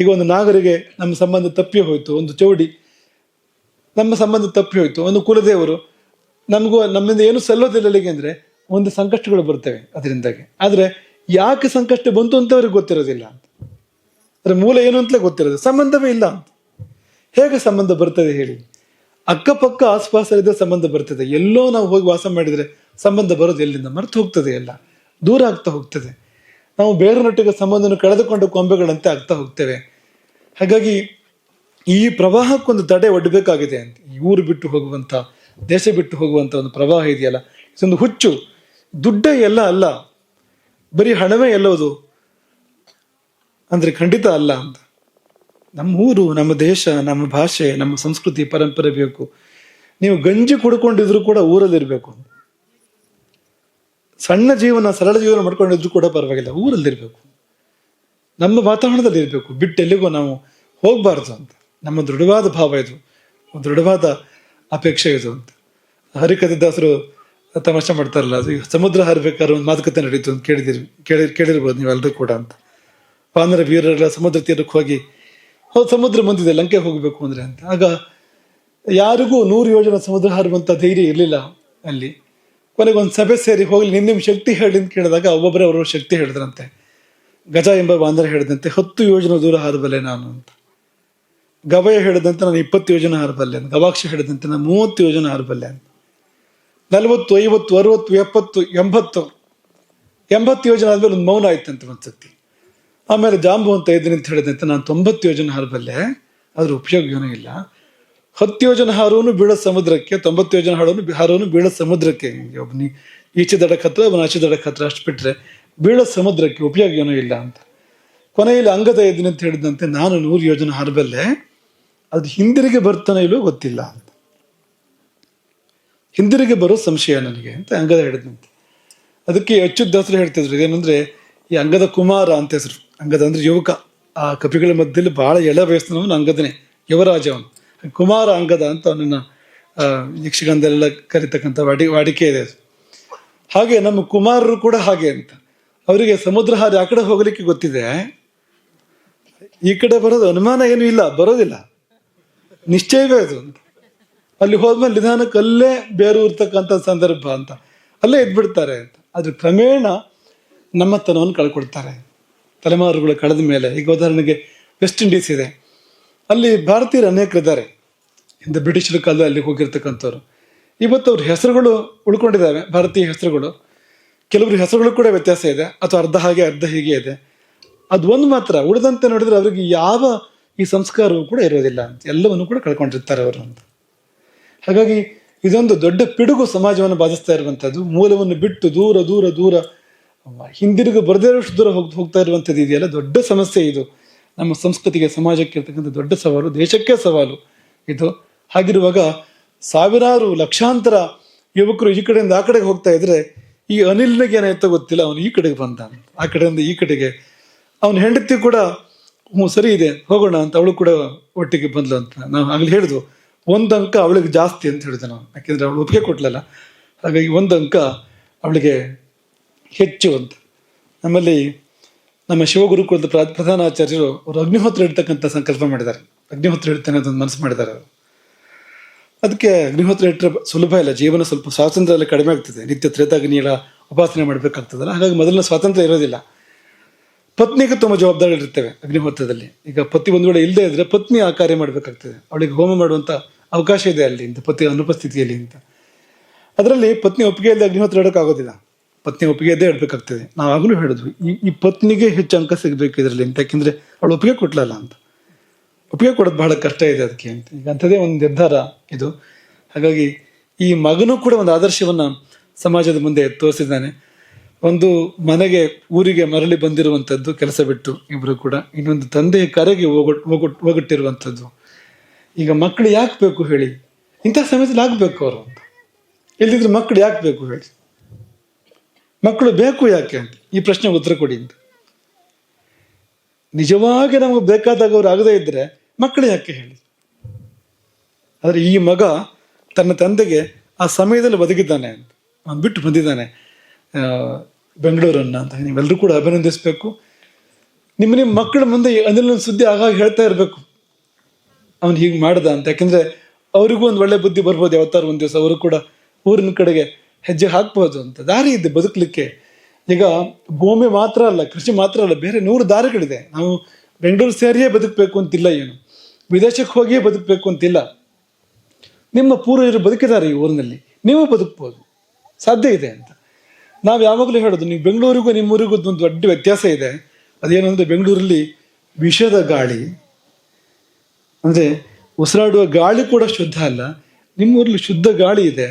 ಈಗ ಒಂದು ನಾಗರಿಗೆ ನಮ್ಮ ಸಂಬಂಧ ತಪ್ಪಿ ಹೋಯಿತು, ಒಂದು ಚೌಡಿ ನಮ್ಮ ಸಂಬಂಧ ತಪ್ಪಿ ಹೋಯಿತು, ಒಂದು ಕುಲದೇವರು ನಮಗೂ ನಮ್ಮಿಂದ ಏನು ಸಲ್ಲೋದಿಲ್ಲ ಅಲ್ಲಿಗೆ ಅಂದ್ರೆ ಒಂದು ಸಂಕಷ್ಟಗಳು ಬರ್ತವೆ ಅದರಿಂದಾಗಿ. ಆದರೆ ಯಾಕೆ ಸಂಕಷ್ಟ ಬಂತು ಅಂತ ಅವ್ರಿಗೆ ಗೊತ್ತಿರೋದಿಲ್ಲ ಅಂತ. ಅದರ ಮೂಲ ಏನು ಅಂತಲೇ ಗೊತ್ತಿರೋದು ಸಂಬಂಧವೇ ಇಲ್ಲ ಅಂತ. ಹೇಗೆ ಸಂಬಂಧ ಬರ್ತದೆ ಹೇಳಿ. ಅಕ್ಕಪಕ್ಕ ಆಸ್ಪಾಸಲ್ಲಿದ್ದ ಸಂಬಂಧ ಬರ್ತದೆ. ಎಲ್ಲೋ ನಾವು ಹೋಗಿ ವಾಸ ಮಾಡಿದರೆ ಸಂಬಂಧ ಬರೋದು ಎಲ್ಲಿಂದ? ಮರೆತು ಹೋಗ್ತದೆ ಎಲ್ಲ ದೂರ ಆಗ್ತಾ ಹೋಗ್ತದೆ. ನಾವು ಬೇರೆನೊಟ್ಟಿಗೆ ಸಂಬಂಧವನ್ನು ಕಳೆದುಕೊಂಡು ಕೊಂಬೆಗಳಂತೆ ಆಗ್ತಾ ಹೋಗ್ತೇವೆ. ಹಾಗಾಗಿ ಈ ಪ್ರವಾಹಕ್ಕೊಂದು ತಡೆ ಒಡ್ಡಬೇಕಾಗಿದೆ ಅಂತ. ಊರು ಬಿಟ್ಟು ಹೋಗುವಂತ ದೇಶ ಬಿಟ್ಟು ಹೋಗುವಂತ ಒಂದು ಪ್ರವಾಹ ಇದೆಯಲ್ಲ? ಇದೊಂದು ಹುಚ್ಚು. ದುಡ್ಡೇ ಎಲ್ಲ ಅಲ್ಲ. ಬರೀ ಹಣವೇ ಎಲ್ಲವುದು ಅಂದ್ರೆ ಖಂಡಿತ ಅಲ್ಲ ಅಂತ. ನಮ್ಮ ಊರು, ನಮ್ಮ ದೇಶ, ನಮ್ಮ ಭಾಷೆ, ನಮ್ಮ ಸಂಸ್ಕೃತಿ, ಪರಂಪರೆ ಬೇಕು. ನೀವು ಗಂಜಿ ಕುಡ್ಕೊಂಡಿದ್ರು ಕೂಡ ಊರಲ್ಲಿರ್ಬೇಕು ಸಣ್ಣ ಜೀವನ, ಸರಳ ಜೀವನ ಮಾಡ್ಕೊಂಡಿದ್ರು ಕೂಡ ಪರವಾಗಿಲ್ಲ. ಊರಲ್ಲಿರಬೇಕು. ನಮ್ಮ ವಾತಾವರಣದಲ್ಲಿ ಇರಬೇಕು ಬಿಟ್ಟು ಎಲ್ಲಿಗೂ ನಾವು ಹೋಗಬಾರ್ದು ಅಂತ. ನಮ್ಮ ದೃಢವಾದ ಭಾವ ಇದು. ದೃಢವಾದ ಅಪೇಕ್ಷೆ ಇದು ಅಂತ. ಹರಿಕಥದಾಸರು ತಮಾಷೆ ಮಾಡ್ತಾರಲ್ಲ, ಅದು ಸಮುದ್ರ ಹರಿಬೇಕಾದ್ರೆ ಒಂದು ಮಾತುಕತೆ ನಡೀತು ಅಂತ ಕೇಳಿದಿರಿ, ಕೇಳಿ, ಕೇಳಿರ್ಬೋದು ನೀವೆಲ್ಲರೂ ಕೂಡ ಅಂತ. ಪಾನರ ವೀರರೆಲ್ಲ ಸಮುದ್ರ ತೀರಕ್ಕೆ ಹೋಗಿ ಹೌದು ಸಮುದ್ರ ಬಂದಿದೆ ಲಂಕೆ ಹೋಗಬೇಕು ಅಂದರೆ ಅಂತ. ಆಗ ಯಾರಿಗೂ ನೂರು ಯೋಜನೆ ಸಮುದ್ರ ಹಾರುವಂಥ ಧೈರ್ಯ ಇರಲಿಲ್ಲ ಅಲ್ಲಿ. ಕೊನೆಗೆ ಒಂದು ಸಭೆ ಸೇರಿ ಹೋಗ್ಲಿ ನಿನ್ನ ನಿಮ್ಮ ಶಕ್ತಿ ಹೇಳಿ ಅಂತ ಕೇಳಿದಾಗ ಒಬ್ಬೊಬ್ಬರೇ ಅವರವ್ರ ಶಕ್ತಿ ಹೇಳಿದ್ರಂತೆ. ಗಜ ಎಂಬ ವಾನರ ಹೇಳಿದಂತೆ ಹತ್ತು ಯೋಜನ ದೂರ ಹಾರಬಲ್ಲೆ ನಾನು ಅಂತ. ಗವಯ ಹೇಳಿದಂತೆ ನಾನು ಇಪ್ಪತ್ತು ಯೋಜನೆ ಹಾರಬಲ್ಲೆ ಅಂತ. ಗವಾಕ್ಷ ಹೇಳಿದಂತೆ ನಾನು ಮೂವತ್ತು ಯೋಜನೆ ಹಾರಬಲ್ಲೆ ಅಂತ. ನಲವತ್ತು, ಐವತ್ತು, ಅರವತ್ತು, ಎಪ್ಪತ್ತು, ಎಂಬತ್ತು ಎಂಬತ್ತು ಯೋಜನೆ ಆದಮೇಲೆ ಒಂದು ಮೌನ ಆಯ್ತಂತೆ ಒಂದ್ಸತಿ. ಆಮೇಲೆ ಜಾಂಬು ಅಂತ ಇದ್ದೀನಿ ಅಂತ ಹೇಳಿದಂತೆ ನಾನು ತೊಂಬತ್ತು ಯೋಜನೆ ಹಾರಬಲ್ಲೆ ಅದ್ರ ಉಪಯೋಗ ಏನೂ ಇಲ್ಲ. ಹತ್ತು ಯೋಜನ ಹಾರೋನು ಬೀಳ ಸಮುದ್ರಕ್ಕೆ ತೊಂಬತ್ತು ಜನ ಹಾಡೋನು ಹಾರೋನು ಬೀಳ ಸಮುದ್ರಕ್ಕೆ. ಒಬ್ಬನಿ ಈಚೆ ದಡಕ್ಕೆ ಹತ್ರ ಒಬ್ಬನ ಆಚೆ ದಡಕ್ಕೆ ಹತ್ರ ಅಷ್ಟು ಬಿಟ್ಟರೆ ಬೀಳ ಸಮುದ್ರಕ್ಕೆ ಉಪಯೋಗ ಏನೂ ಇಲ್ಲ ಅಂತ. ಕೊನೆಯಲ್ಲಿ ಅಂಗದ ಇದ್ದೀನಿ ಅಂತ ಹೇಳಿದಂತೆ ನಾನು ನೂರು ಯೋಜನೆ ಹಾರಬಲ್ಲೆ ಅದು ಹಿಂದಿರುಗಿ ಬರ್ತಾನೆ ಇಲ್ಲೋ ಗೊತ್ತಿಲ್ಲ ಅಂತ. ಹಿಂದಿರುಗಿ ಬರೋ ಸಂಶಯ ನನಗೆ ಅಂತ ಅಂಗದ ಹೇಳಿದಂತೆ. ಅದಕ್ಕೆ ಅಚ್ಯುತಾಸರು ಹೇಳ್ತಿದ್ರು ಏನಂದ್ರೆ ಈ ಅಂಗದ ಕುಮಾರ ಅಂತ ಹೆಸರು. ಅಂಗದ ಅಂದ್ರೆ ಯುವಕ. ಆ ಕಪಿಗಳ ಮಧ್ಯದಲ್ಲಿ ಬಹಳ ಎಳೆ ವಯಸ್ಸಿನವನು ಅಂಗದನೇ, ಯುವರಾಜ ಅವನು ಕುಮಾರ ಅಂಗದ ಅಂತ ಅವನನ್ನ ಯಕ್ಷಗಾನದಲ್ಲೆಲ್ಲ ಕರಿತಕ್ಕಂಥ ವಾಡಿ, ವಾಡಿಕೆ ಇದೆ ಹಾಗೆ ನಮ್ಮ ಕುಮಾರರು ಕೂಡ ಹಾಗೆ ಅಂತ. ಅವರಿಗೆ ಸಮುದ್ರ ಹಾರಿ ಆ ಕಡೆ ಹೋಗಲಿಕ್ಕೆ ಗೊತ್ತಿದೆ. ಈ ಕಡೆ ಬರೋದು ಅನುಮಾನ ಏನು ಇಲ್ಲ, ಬರೋದಿಲ್ಲ. ನಿಶ್ಚಯವೇ ಅದು ಅಂತ. ಅಲ್ಲಿ ಹೋದ್ಮೇಲೆ ನಿಧಾನಕ್ಕಲ್ಲೇ ಬೇರು ಇರ್ತಕ್ಕಂಥ ಸಂದರ್ಭ ಅಂತ. ಅಲ್ಲೇ ಇದ್ಬಿಡ್ತಾರೆ ಅಂತ. ಆದ್ರೆ ಕ್ರಮೇಣ ನಮ್ಮತನವನ್ನು ಕಳ್ಕೊಡ್ತಾರೆ. ತಲೆಮಾರುಗಳು ಕಳೆದ ಮೇಲೆ, ಈಗ ಉದಾಹರಣೆಗೆ ವೆಸ್ಟ್ ಇಂಡೀಸ್ ಇದೆ. ಅಲ್ಲಿ ಭಾರತೀಯರು ಅನೇಕರಿದ್ದಾರೆ. ಹಿಂದೆ ಬ್ರಿಟಿಷರ ಕಾಲದಲ್ಲಿ ಹೋಗಿರ್ತಕ್ಕಂಥವ್ರು. ಇವತ್ತು ಅವ್ರ ಹೆಸರುಗಳು ಉಳ್ಕೊಂಡಿದ್ದಾವೆ, ಭಾರತೀಯ ಹೆಸರುಗಳು. ಕೆಲವ್ರ ಹೆಸರುಗಳು ಕೂಡ ವ್ಯತ್ಯಾಸ ಇದೆ, ಅಥವಾ ಅರ್ಧ ಹಾಗೆ, ಅರ್ಧ ಹೀಗೆ ಇದೆ. ಅದು ಒಂದು ಮಾತ್ರ, ಉಳಿದಂತೆ ನೋಡಿದ್ರೆ ಅವ್ರಿಗೆ ಯಾವ ಈ ಸಂಸ್ಕಾರವೂ ಕೂಡ ಇರೋದಿಲ್ಲ ಅಂತ. ಎಲ್ಲವನ್ನು ಕೂಡ ಕಳ್ಕೊಂಡಿರ್ತಾರೆ ಅವರು ಅಂತ. ಹಾಗಾಗಿ ಇದೊಂದು ದೊಡ್ಡ ಪಿಡುಗು ಸಮಾಜವನ್ನು ಬಾಧಿಸ್ತಾ ಇರುವಂಥದ್ದು. ಮೂಲವನ್ನು ಬಿಟ್ಟು ದೂರ ದೂರ ದೂರ, ಹಿಂದಿರುಗು ಬರದೇ ಇರೋಷ್ಟು ದೂರ ಹೋಗ್, ಹೋಗ್ತಾ ಇರುವಂಥದ್ದು ಇದೆಯಲ್ಲ, ದೊಡ್ಡ ಸಮಸ್ಯೆ ಇದು. ನಮ್ಮ ಸಂಸ್ಕೃತಿಗೆ, ಸಮಾಜಕ್ಕೆ ಇರ್ತಕ್ಕಂಥ ದೊಡ್ಡ ಸವಾಲು, ದೇಶಕ್ಕೆ ಸವಾಲು ಇದು. ಹಾಗಿರುವಾಗ ಸಾವಿರಾರು ಲಕ್ಷಾಂತರ ಯುವಕರು ಈ ಕಡೆಯಿಂದ ಆ ಕಡೆಗೆ ಹೋಗ್ತಾ ಇದ್ರೆ ಈ ಅನಿಲ್ನಿಗೆ ಏನಾಯ್ತೋ ಗೊತ್ತಿಲ್ಲ, ಅವನು ಈ ಕಡೆಗೆ ಬಂದ ಆ ಕಡೆಯಿಂದ ಈ ಕಡೆಗೆ. ಅವನ ಹೆಂಡತಿ ಕೂಡ, ಹ್ಞೂ, ಸರಿ ಇದೆ, ಹೋಗೋಣ ಅಂತ ಅವಳು ಕೂಡ ಒಟ್ಟಿಗೆ ಬಂದ್ಲು ಅಂತ ನಾವು ಆಗ್ಲಿ ಹೇಳಿದ್ವು. ಒಂದು ಅಂಕ ಅವಳಿಗೆ ಜಾಸ್ತಿ ಅಂತ ಹೇಳಿದೆ ನಾವು ಯಾಕೆಂದ್ರೆ ಅವಳು ಒಪ್ಪಿಗೆ ಕೊಟ್ಲಲ್ಲ ಹಾಗಾಗಿ ಒಂದು ಅಂಕ ಅವಳಿಗೆ ಹೆಚ್ಚು ಅಂತ. ನಮ್ಮಲ್ಲಿ ನಮ್ಮ ಶಿವಗುರುಕುಲದ ಪ್ರ, ಪ್ರಧಾನಾಚಾರ್ಯರು ಅವರು ಅಗ್ನಿಹೋತ್ರ ಇಡ್ತಕ್ಕಂಥ ಸಂಕಲ್ಪ ಮಾಡಿದ್ದಾರೆ. ಅಗ್ನಿಹೋತ್ರ ಇಡ್ತಾನೆ ಅದೊಂದು ಮನಸ್ಸು ಮಾಡಿದ್ದಾರೆ ಅವರು. ಅದಕ್ಕೆ ಅಗ್ನಿಹೋತ್ರ ಇಟ್ಟರೆ ಸುಲಭ ಇಲ್ಲ. ಜೀವನ ಸ್ವಲ್ಪ ಸ್ವಾತಂತ್ರ್ಯ ಎಲ್ಲ ಕಡಿಮೆ ಆಗ್ತದೆ. ನಿತ್ಯ ತ್ರೇತಾಗ್ನಿಗಳ ಉಪಾಸನೆ ಮಾಡಬೇಕಾಗ್ತದಲ್ಲ. ಹಾಗಾಗಿ ಮೊದಲಿನ ಸ್ವಾತಂತ್ರ್ಯ ಇರೋದಿಲ್ಲ. ಪತ್ನಿಗೆ ತುಂಬ ಜವಾಬ್ದಾರಿ ಇರ್ತೇವೆ ಅಗ್ನಿಹೋತ್ರದಲ್ಲಿ. ಈಗ ಪತಿ ಒಂದು ವೇಳೆ ಇಲ್ಲದೆ ಇದ್ದರೆ ಪತ್ನಿ ಆ ಕಾರ್ಯ ಮಾಡಬೇಕಾಗ್ತದೆ. ಅವಳಿಗೆ ಹೋಮ ಮಾಡುವಂಥ ಅವಕಾಶ ಇದೆ ಅಲ್ಲಿ ಅಂತ ಪತಿ ಅನುಪಸ್ಥಿತಿಯಲ್ಲಿ ಅಂತ. ಅದರಲ್ಲಿ ಪತ್ನಿ ಒಪ್ಪಿಗೆ ಇಲ್ಲದೆ ಅಗ್ನಿಹೋತ್ರ ಇಡೋಕ್ಕಾಗೋದಿಲ್ಲ ಪತ್ನಿ ಒಪ್ಪಿಗೆ ಇದ್ದೇ ಇಡಬೇಕಾಗ್ತದೆ. ನಾವು ಆಗಲೂ ಹೇಳಿದ್ವಿ ಈ ಈ ಪತ್ನಿಗೆ ಹೆಚ್ಚು ಅಂಕ ಸಿಗಬೇಕು ಇದರಲ್ಲಿ ಅಂತ, ಯಾಕೆಂದರೆ ಅವಳು ಒಪ್ಪಿಗೆ ಕೊಟ್ಲಲ್ಲ ಅಂತ. ಒಪ್ಪಿಗೆ ಕೊಡೋದು ಬಹಳ ಕಷ್ಟ ಇದೆ ಅದಕ್ಕೆ ಅಂತ. ಈಗ ಅಂಥದ್ದೇ ಒಂದು ನಿರ್ಧಾರ ಇದು. ಹಾಗಾಗಿ ಈ ಮಗನೂ ಕೂಡ ಒಂದು ಆದರ್ಶವನ್ನು ಸಮಾಜದ ಮುಂದೆ ತೋರಿಸಿದ್ದಾನೆ. ಒಂದು ಮನೆಗೆ, ಊರಿಗೆ ಮರಳಿ ಬಂದಿರುವಂಥದ್ದು ಕೆಲಸ ಬಿಟ್ಟು ಇಬ್ಬರು ಕೂಡ. ಇನ್ನೊಂದು ತಂದೆಯ ಕರೆಗೆ ಹೋಗೊಟ್ ಹೋಗೊಟ್ ಹೋಗೊಟ್ಟಿರುವಂಥದ್ದು. ಈಗ ಮಕ್ಕಳು ಯಾಕೆ ಬೇಕು ಹೇಳಿ? ಇಂಥ ಸಮಯದಲ್ಲಿ ಆಗಬೇಕು ಅವರು ಅಂತ. ಇಲ್ಲಿದ್ರೆ ಮಕ್ಕಳು ಯಾಕೆ ಬೇಕು ಹೇಳಿ? ಮಕ್ಕಳು ಬೇಕು ಯಾಕೆ ಅಂತ? ಈ ಪ್ರಶ್ನೆಗೆ ಉತ್ತರ ಕೊಡಿ ಅಂತ. ನಿಜವಾಗಿ ನಮಗೆ ಬೇಕಾದಾಗ ಅವ್ರು ಆಗದೇ ಇದ್ರೆ ಮಕ್ಕಳು ಯಾಕೆ ಹೇಳಿ? ಆದರೆ ಈ ಮಗ ತನ್ನ ತಂದೆಗೆ ಆ ಸಮಯದಲ್ಲಿ ಬದುಕಿದ್ದಾನೆ ಅಂತ. ಅವ್ನು ಬಿಟ್ಟು ಬಂದಿದ್ದಾನೆ. ಬೆಂಗಳೂರನ್ನು ಅಂತ. ನೀವೆಲ್ಲರೂ ಕೂಡ ಅಭಿನಂದಿಸ್ಬೇಕು. ನಿಮ್ಮ ನಿಮ್ಮ ಮಕ್ಕಳ ಮುಂದೆ ಅನಿಲಿನ ಸುದ್ದಿ ಆಗಾಗ ಹೇಳ್ತಾ ಇರಬೇಕು. ಅವನು ಹೀಗೆ ಮಾಡ್ದ ಅಂತ. ಯಾಕಂದ್ರೆ ಅವರಿಗೂ ಒಂದು ಒಳ್ಳೆ ಬುದ್ಧಿ ಬರ್ಬೋದು ಯಾವತ್ತಾರು ಒಂದು ದಿವಸ. ಅವರು ಕೂಡ ಊರಿನ ಕಡೆಗೆ ಹೆಜ್ಜೆ ಹಾಕ್ಬೋದು ಅಂತ. ದಾರಿ ಇದೆ ಬದುಕಲಿಕ್ಕೆ. ಈಗ ಭೂಮಿ ಮಾತ್ರ ಅಲ್ಲ, ಕೃಷಿ ಮಾತ್ರ ಅಲ್ಲ, ಬೇರೆ ನೂರು ದಾರಿಗಳಿದೆ. ನಾವು ಬೆಂಗಳೂರು ಸೇರಿಯೇ ಬದುಕಬೇಕು ಅಂತಿಲ್ಲ ಏನು? ವಿದೇಶಕ್ಕೆ ಹೋಗಿಯೇ ಬದುಕಬೇಕು ಅಂತಿಲ್ಲ. ನಿಮ್ಮ ಪೂರ್ವಜರು ಬದುಕಿದ್ದಾರೆ ಈ ಊರಿನಲ್ಲಿ. ನೀವು ಬದುಕ್ಬೋದು. ಸಾಧ್ಯ ಇದೆ ಅಂತ. ನಾವು ಯಾವಾಗಲೂ ಹೇಳೋದು, ನೀವು ಬೆಂಗಳೂರಿಗೂ ನಿಮ್ಮೂರಿಗೂ ಒಂದು ದೊಡ್ಡ ವ್ಯತ್ಯಾಸ ಇದೆ. ಅದೇನು ಅಂದರೆ ಬೆಂಗಳೂರಲ್ಲಿ ವಿಷದ ಗಾಳಿ. ಅಂದರೆ ಉಸಿರಾಡುವ ಗಾಳಿ ಕೂಡ ಶುದ್ಧ ಅಲ್ಲ. ನಿಮ್ಮೂರಲ್ಲಿ ಶುದ್ಧ ಗಾಳಿ ಇದೆ.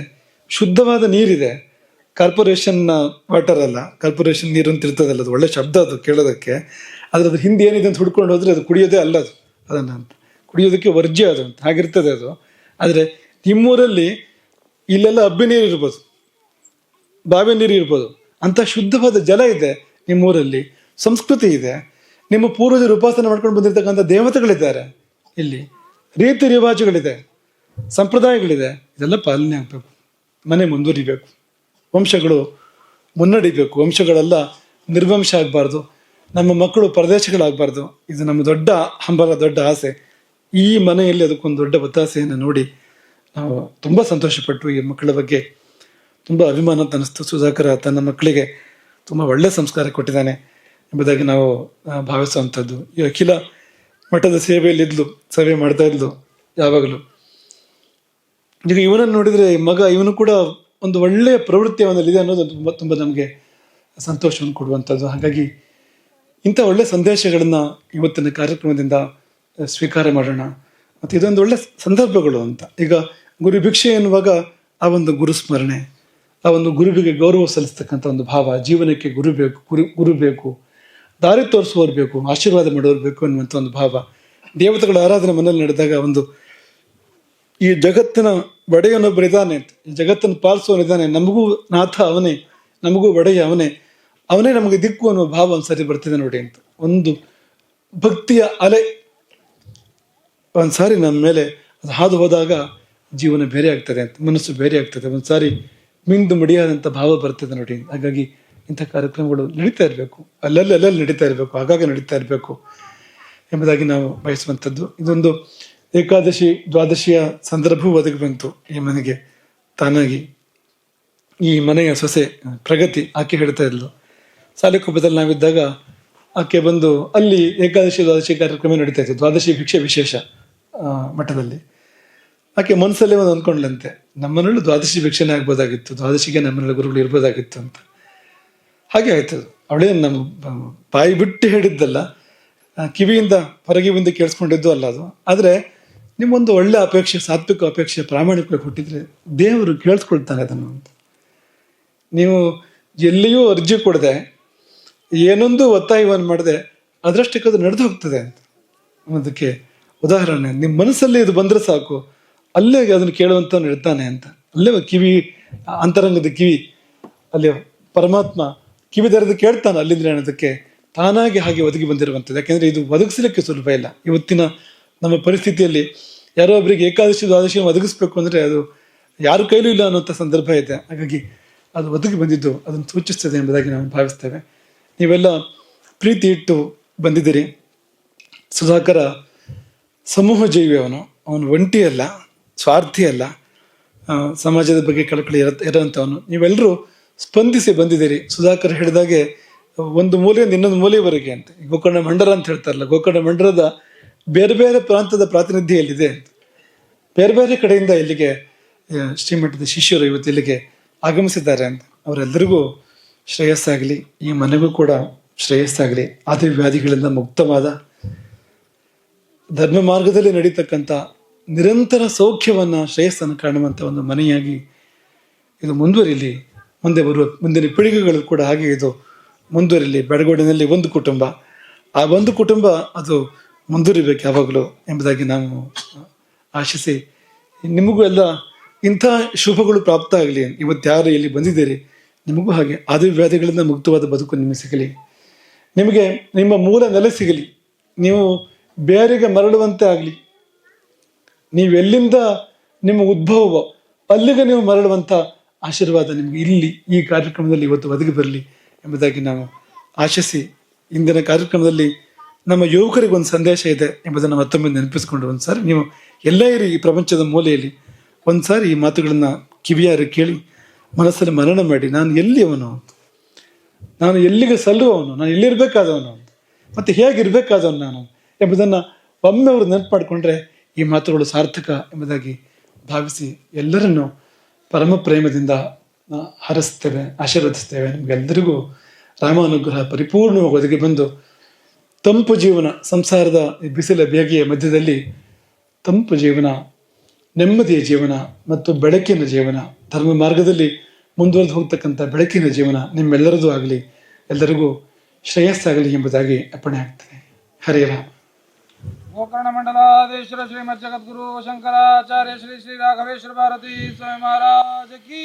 ಶುದ್ಧವಾದ ನೀರಿದೆ. ಕಾರ್ಪೊರೇಷನ್ ವಾಟರ್ ಅಲ್ಲ. ಕಾರ್ಪೊರೇಷನ್ ನೀರು ಅಂತ ಇರ್ತದಲ್ಲ ಅದು. ಒಳ್ಳೆ ಶಬ್ದ ಅದು ಕೇಳೋದಕ್ಕೆ. ಆದ್ರೆ ಅದ್ರ ಹಿಂದೆ ಏನಿದೆ ಅಂತ ಹುಡ್ಕೊಂಡು ಹೋದರೆ ಅದು ಕುಡಿಯೋದೇ ಅಲ್ಲ ಅದು. ಅದನ್ನು ಅಂತ. ಕುಡಿಯೋದಕ್ಕೆ ವರ್ಜ್ಯ ಅದು ಅಂತ. ಹಾಗಿರ್ತದೆ ಅದು. ಆದರೆ ನಿಮ್ಮೂರಲ್ಲಿ ಇಲ್ಲೆಲ್ಲ ಅಬ್ಬಿ ನೀರು ಇರ್ಬೋದು. ಬಾವಿ ನೀರು ಇರ್ಬೋದು. ಅಂತ ಶುದ್ಧವಾದ ಜಲ ಇದೆ ನಿಮ್ಮೂರಲ್ಲಿ. ಸಂಸ್ಕೃತಿ ಇದೆ. ನಿಮ್ಮ ಪೂರ್ವಜರು ಉಪಾಸನೆ ಮಾಡ್ಕೊಂಡು ಬಂದಿರತಕ್ಕಂಥ ದೇವತೆಗಳಿದ್ದಾರೆ ಇಲ್ಲಿ. ರೀತಿ ರಿವಾಜುಗಳಿದೆ. ಸಂಪ್ರದಾಯಗಳಿದೆ. ಇದೆಲ್ಲ ಪಾಲನೆ ಆಗಬೇಕು. ಮನೆ ಮುಂದುವರಿಬೇಕು. ವಂಶಗಳು ಮುನ್ನಡಿಬೇಕು. ವಂಶಗಳೆಲ್ಲ ನಿರ್ವಂಶ ಆಗಬಾರ್ದು. ನಮ್ಮ ಮಕ್ಕಳು ಪ್ರದೇಶಗಳಾಗಬಾರ್ದು. ಇದು ನಮ್ಮ ದೊಡ್ಡ ಹಂಬಲ, ದೊಡ್ಡ ಆಸೆ. ಈ ಮನೆಯಲ್ಲಿ ಅದಕ್ಕೊಂದು ದೊಡ್ಡ ಒತ್ತಾಸೆಯನ್ನು ನೋಡಿ ನಾವು ತುಂಬ ಸಂತೋಷಪಟ್ಟು ಈ ಮಕ್ಕಳ ಬಗ್ಗೆ ತುಂಬ ಅಭಿಮಾನ ಅಂತ ಅನ್ನಿಸ್ತು ಸುಧಾಕರ ತನ್ನ ಮಕ್ಕಳಿಗೆ ತುಂಬ ಒಳ್ಳೆ ಸಂಸ್ಕಾರ ಕೊಟ್ಟಿದ್ದಾನೆ ಎಂಬುದಾಗಿ ನಾವು ಭಾವಿಸುವಂಥದ್ದು. ಈ ಅಖಿಲ ಮಠದ ಸೇವೆಯಲ್ಲಿದ್ಲು, ಸೇವೆ ಮಾಡ್ತಾ ಇದ್ಲು ಯಾವಾಗಲೂ. ಈಗ ಇವನನ್ನು ನೋಡಿದರೆ ಮಗ, ಇವನು ಕೂಡ ಒಂದು ಒಳ್ಳೆಯ ಪ್ರವೃತ್ತಿ ಅವನಲ್ಲಿದೆ ಅನ್ನೋದು ತುಂಬ ತುಂಬ ನಮಗೆ ಸಂತೋಷವನ್ನು ಕೊಡುವಂಥದ್ದು. ಹಾಗಾಗಿ ಇಂಥ ಒಳ್ಳೆ ಸಂದೇಶಗಳನ್ನು ಇವತ್ತಿನ ಕಾರ್ಯಕ್ರಮದಿಂದ ಸ್ವೀಕಾರ ಮಾಡೋಣ. ಮತ್ತು ಇದೊಂದು ಒಳ್ಳೆ ಸಂದರ್ಭಗಳು ಅಂತ. ಈಗ ಗುರು ಭಿಕ್ಷೆ ಎನ್ನುವಾಗ ಆ ಒಂದು ಗುರು ಸ್ಮರಣೆ ಆ ಒಂದು ಗುರುವಿಗೆ ಗೌರವ ಸಲ್ಲಿಸ್ತಕ್ಕಂಥ ಒಂದು ಭಾವ, ಜೀವನಕ್ಕೆ ಗುರು ಬೇಕು, ಗುರು ಗುರು ಬೇಕು, ದಾರಿ ತೋರಿಸುವವರು ಬೇಕು, ಆಶೀರ್ವಾದ ಮಾಡೋರು ಬೇಕು ಅನ್ನುವಂಥ ಒಂದು ಭಾವ. ದೇವತೆಗಳ ಆರಾಧನೆ ಮನೆಯಲ್ಲಿ ನಡೆದಾಗ ಒಂದು ಈ ಜಗತ್ತಿನ ಒಡೆಯನೊಬ್ಬರಿದ್ದಾನೆ ಅಂತ. ಜಗತ್ತನ್ನು ಪಾಲಿಸುವವನಿದ್ದಾನೆ ನಮಗೂ ನಾಥ ಅವನೇ, ನಮಗೂ ಒಡೆಯ ಅವನೇ. ಅವನೇ ನಮಗೆ ದಿಕ್ಕು ಅನ್ನುವ ಭಾವ ಒಂದ್ಸರಿ ಬರ್ತಿದೆ ನೋಡಿ ಅಂತ. ಒಂದು ಭಕ್ತಿಯ ಅಲೆ ಒಂದ್ಸಾರಿ ನಮ್ಮ ಮೇಲೆ ಅದು ಹಾದು ಹೋದಾಗ ಜೀವನ ಬೇರೆ ಆಗ್ತದೆ ಅಂತ, ಮನಸ್ಸು ಬೇರೆ ಆಗ್ತದೆ. ಒಂದ್ಸಾರಿ ಮಿಂದು ಮಡಿಯಾದಂಥ ಭಾವ ಬರ್ತದೆ ನೋಡಿ. ಹಾಗಾಗಿ ಇಂಥ ಕಾರ್ಯಕ್ರಮಗಳು ನಡೀತಾ ಇರಬೇಕು. ಅಲ್ಲಲ್ಲಿ ಅಲ್ಲಲ್ಲಿ ನಡೀತಾ ಇರಬೇಕು. ಆಗಾಗ ನಡೀತಾ ಇರಬೇಕು ಎಂಬುದಾಗಿ ನಾವು ಬಯಸುವಂಥದ್ದು. ಇದೊಂದು ಏಕಾದಶಿ, ದ್ವಾದಶಿಯ ಸಂದರ್ಭವೂ ಒದಗಿ ಬಂತು. ಈ ಮನೆಗೆ ತಾನಾಗಿ ಈ ಮನೆಯ ಸೊಸೆ, ಪ್ರಗತಿ ಆಕೆ ಹೇಳ್ತಾ ಇದ್ಲು. ಸಾಲಿಕೊಪ್ಪದಲ್ಲಿ ನಾವಿದ್ದಾಗ ಆಕೆ ಬಂದು ಅಲ್ಲಿ ಏಕಾದಶಿ, ದ್ವಾದಶಿ ಕಾರ್ಯಕ್ರಮ ನಡೀತಾ ಇತ್ತು. ದ್ವಾದಶಿ ಭಿಕ್ಷೆ ವಿಶೇಷ ಮಠದಲ್ಲಿ. ಆಕೆ ಮನಸ್ಸಲ್ಲೇ ಒಂದು ಅಂದ್ಕೊಂಡ್ಲಂತೆ ನಮ್ಮನಲ್ಲೂ ದ್ವಾದಶಿ ಭಿಕ್ಷೆನೇ ಆಗ್ಬೋದಾಗಿತ್ತು, ದ್ವಾದಶಿಗೆ ನಮ್ಮನಲ್ಲಿ ಗುರುಗಳು ಇರ್ಬೋದಾಗಿತ್ತು ಅಂತ. ಹಾಗೆ ಆಯ್ತು. ಅವಳೇ ನಮ್ಮ ಬಾಯಿ ಬಿಟ್ಟು ಹೇಳಿದ್ದಲ್ಲ, ಕಿವಿಯಿಂದ, ಹೊರಗೆ ಬಂದು ಕೇಳಿಸ್ಕೊಂಡಿದ್ದು ಅಲ್ಲ ಅದು. ಆದರೆ ನಿಮ್ಮೊಂದು ಒಳ್ಳೆ ಅಪೇಕ್ಷೆ, ಸಾತ್ವಿಕ ಅಪೇಕ್ಷೆ ಪ್ರಾಮಾಣಿಕವಾಗಿ ಕೊಟ್ಟಿದ್ರೆ ದೇವರು ಕೇಳಿಸ್ಕೊಳ್ತಾರೆ ಅದನ್ನು ಅಂತ. ನೀವು ಎಲ್ಲಿಯೂ ಅರ್ಜಿ ಕೊಡದೆ ಏನೊಂದು ಒತ್ತಾಯವನ್ನು ಮಾಡದೆ ಅದರಷ್ಟಕ್ಕೆ ಅದು ನಡೆದು ಹೋಗ್ತದೆ ಅಂತ. ಅದಕ್ಕೆ ಉದಾಹರಣೆ, ನಿಮ್ಮ ಮನಸ್ಸಲ್ಲಿ ಇದು ಬಂದರೆ ಸಾಕು, ಅಲ್ಲೇ ಅದನ್ನು ಕೇಳುವಂತ ಇರ್ತಾನೆ ಅಂತ. ಅಲ್ಲೇ ಕಿವಿ, ಅಂತರಂಗದ ಕಿವಿ, ಅಲ್ಲಿ ಪರಮಾತ್ಮ ಕಿವಿ ತೆರೆದು ಕೇಳ್ತಾನೆ ಅಲ್ಲಿಂದ ಅನ್ನೋದಕ್ಕೆ ತಾನಾಗಿ ಹಾಗೆ ಒದಗಿ ಬಂದಿರುವಂಥದ್ದು. ಯಾಕೆಂದ್ರೆ ಇದು ಒದಗಿಸಲಿಕ್ಕೆ ಸುಲಭ ಇಲ್ಲ. ಇವತ್ತಿನ ನಮ್ಮ ಪರಿಸ್ಥಿತಿಯಲ್ಲಿ ಯಾರೋ ಒಬ್ಬರಿಗೆ ಏಕಾದಶಿ ದ್ವಾದಶಿ ಒದಗಿಸ್ಬೇಕು ಅಂದರೆ ಅದು ಯಾರ ಕೈಲೂ ಇಲ್ಲ ಅನ್ನೋಂಥ ಸಂದರ್ಭ ಇದೆ. ಹಾಗಾಗಿ ಅದು ಒದಗಿ ಬಂದಿದ್ದು ಅದನ್ನು ಸೂಚಿಸ್ತದೆ ಎಂಬುದಾಗಿ ನಾವು ಭಾವಿಸ್ತೇವೆ. ನೀವೆಲ್ಲ ಪ್ರೀತಿ ಇಟ್ಟು ಬಂದಿದ್ದೀರಿ. ಸುಧಾಕರ ಸಮೂಹ ಜೀವಿ ಅವನು. ಅವನು ಒಂಟಿ ಅಲ್ಲ, ಸ್ವಾರ್ಥಿ ಅಲ್ಲ. ಸಮಾಜದ ಬಗ್ಗೆ ಕಳಕಳಿ ಇರ, ಇರೋಂಥವನು. ನೀವೆಲ್ಲರೂ ಸ್ಪಂದಿಸಿ ಬಂದಿದ್ದೀರಿ. ಸುಧಾಕರ್ ಹೇಳಿದಾಗೆ, ಒಂದು ಮೂಲೆಯಿಂದ ಇನ್ನೊಂದು ಮೂಲೆಯವರೆಗೆ ಅಂತ. ಗೋಕರ್ಣ ಮಂಡರ ಅಂತ ಹೇಳ್ತಾರಲ್ಲ, ಗೋಕರ್ಣ ಮಂಡಲದ ಬೇರೆ ಬೇರೆ ಪ್ರಾಂತದ ಪ್ರಾತಿನಿಧ್ಯ ಇಲ್ಲಿದೆ ಬೇರೆ ಬೇರೆ ಕಡೆಯಿಂದ ಇಲ್ಲಿಗೆ ಶ್ರೀಮಠದ ಶಿಷ್ಯರು ಇವತ್ತು ಇಲ್ಲಿಗೆ ಆಗಮಿಸಿದ್ದಾರೆ ಅಂತ. ಅವರೆಲ್ಲರಿಗೂ ಶ್ರೇಯಸ್ಸಾಗಲಿ. ಈ ಮನೆಗೂ ಕೂಡ ಶ್ರೇಯಸ್ಸಾಗಲಿ. ಆದಿ ವ್ಯಾಧಿಗಳಿಂದ ಮುಕ್ತವಾದ ಧರ್ಮ ಮಾರ್ಗದಲ್ಲಿ ನಡೀತಕ್ಕಂಥ ನಿರಂತರ ಸೌಖ್ಯವನ್ನು, ಶ್ರೇಯಸ್ಸನ್ನು ಕಾಣುವಂಥ ಒಂದು ಮನೆಯಾಗಿ ಇದು ಮುಂದುವರಿಲಿ. ಮುಂದೆ ಬರುವ ಮುಂದಿನ ಪೀಳಿಗೆಗಳು ಕೂಡ ಹಾಗೆ ಇದು ಮುಂದುವರಿಲಿ. ಬೆಡಗೋಡಿನಲ್ಲಿ ಒಂದು ಕುಟುಂಬ. ಆ ಒಂದು ಕುಟುಂಬ ಅದು ಮುಂದುವರಿಬೇಕು ಯಾವಾಗಲೂ ಎಂಬುದಾಗಿ ನಾವು ಆಶಿಸಿ. ನಿಮಗೂ ಎಲ್ಲ ಇಂಥ ಶುಭಗಳು ಪ್ರಾಪ್ತ ಆಗಲಿ. ಇವತ್ತು ಯಾರು ಇಲ್ಲಿ ಬಂದಿದ್ದೀರಿ, ನಿಮಗೂ ಹಾಗೆ ಆದಿವ್ಯಾಧಿಗಳಿಂದ ಮುಕ್ತವಾದ ಬದುಕು ನಿಮಗೆ ಸಿಗಲಿ. ನಿಮಗೆ ನಿಮ್ಮ ಮೂಲ ನೆಲೆ ಸಿಗಲಿ. ನೀವು ಬೇರೆಗೆ ಮರಳುವಂತೆ ಆಗಲಿ. ನೀವೆಲ್ಲಿಂದ ನಿಮ್ಮ ಉದ್ಭವ ಅಲ್ಲಿಗೆ ನೀವು ಮರಳುವಂಥ ಆಶೀರ್ವಾದ ನಿಮಗೆ ಇಲ್ಲಿ ಈ ಕಾರ್ಯಕ್ರಮದಲ್ಲಿ ಇವತ್ತು ಒದಗಿ ಬರಲಿ ಎಂಬುದಾಗಿ ನಾವು ಆಶಿಸಿ. ಇಂದಿನ ಕಾರ್ಯಕ್ರಮದಲ್ಲಿ ನಮ್ಮ ಯುವಕರಿಗೆ ಒಂದು ಸಂದೇಶ ಇದೆ ಎಂಬುದನ್ನು ಮತ್ತೊಮ್ಮೆ ನೆನಪಿಸಿಕೊಂಡು ಒಂದ್ಸಾರಿ ನೀವು ಎಲ್ಲ ಇರಿ ಈ ಪ್ರಪಂಚದ ಮೂಲೆಯಲ್ಲಿ ಒಂದ್ಸಾರಿ ಈ ಮಾತುಗಳನ್ನು ಕಿವಿಯಾರು ಕೇಳಿ, ಮನಸ್ಸಲ್ಲಿ ಮನನ ಮಾಡಿ, ನಾನು ಎಲ್ಲಿ ಅವನು ನಾನು ಎಲ್ಲಿಗೆ ಸಲ್ಲುವವನು, ನಾನು ಎಲ್ಲಿರ್ಬೇಕಾದವನು ಮತ್ತು ಹೇಗಿರ್ಬೇಕಾದವನು ನಾನು ಎಂಬುದನ್ನು ಒಮ್ಮೆ ಅವರು ನೆನಪು ಮಾಡಿಕೊಂಡ್ರೆ ಈ ಮಾತುಗಳು ಸಾರ್ಥಕ ಎಂಬುದಾಗಿ ಭಾವಿಸಿ ಎಲ್ಲರನ್ನು ಪರಮ ಪ್ರೇಮದಿಂದ ಹರಸ್ತೇವೆ, ಆಶೀರ್ವದಿಸ್ತೇವೆ. ನಿಮಗೆಲ್ಲರಿಗೂ ರಾಮಾನುಗ್ರಹ ಪರಿಪೂರ್ಣವಾಗಿ ಒದಗಿ ಬಂದು ತಂಪು ಜೀವನ, ಸಂಸಾರದ ಬಿಸಿಲ ಬೇಗೆಯ ಮಧ್ಯದಲ್ಲಿ ತಂಪು ಜೀವನ, ನೆಮ್ಮದಿಯ ಜೀವನ ಮತ್ತು ಬೆಳಕಿನ ಜೀವನ, ಧರ್ಮ ಮಾರ್ಗದಲ್ಲಿ ಮುಂದುವರೆದು ಹೋಗ್ತಕ್ಕಂಥ ಬೆಳಕಿನ ಜೀವನ ನಿಮ್ಮೆಲ್ಲರದೂ ಆಗಲಿ, ಎಲ್ಲರಿಗೂ ಶ್ರೇಯಸ್ಸಾಗಲಿ ಎಂಬುದಾಗಿ ಅಪ್ಪಣೆ ಆಗ್ತದೆ ಹರೇ ರಾಮ. ಗೋಕರ್ಣ ಮಂಡಲಾಧೀಶ್ವರ ಶ್ರೀಮದ್ ಜಗದ್ಗುರು ಶಂಕರಾಚಾರ್ಯ ಶ್ರೀ ಶ್ರೀ ರಾಘವೇಶ್ವರ ಭಾರತಿ ಸ್ವಾಮಿ ಮಹಾರಾಜ ಕಿ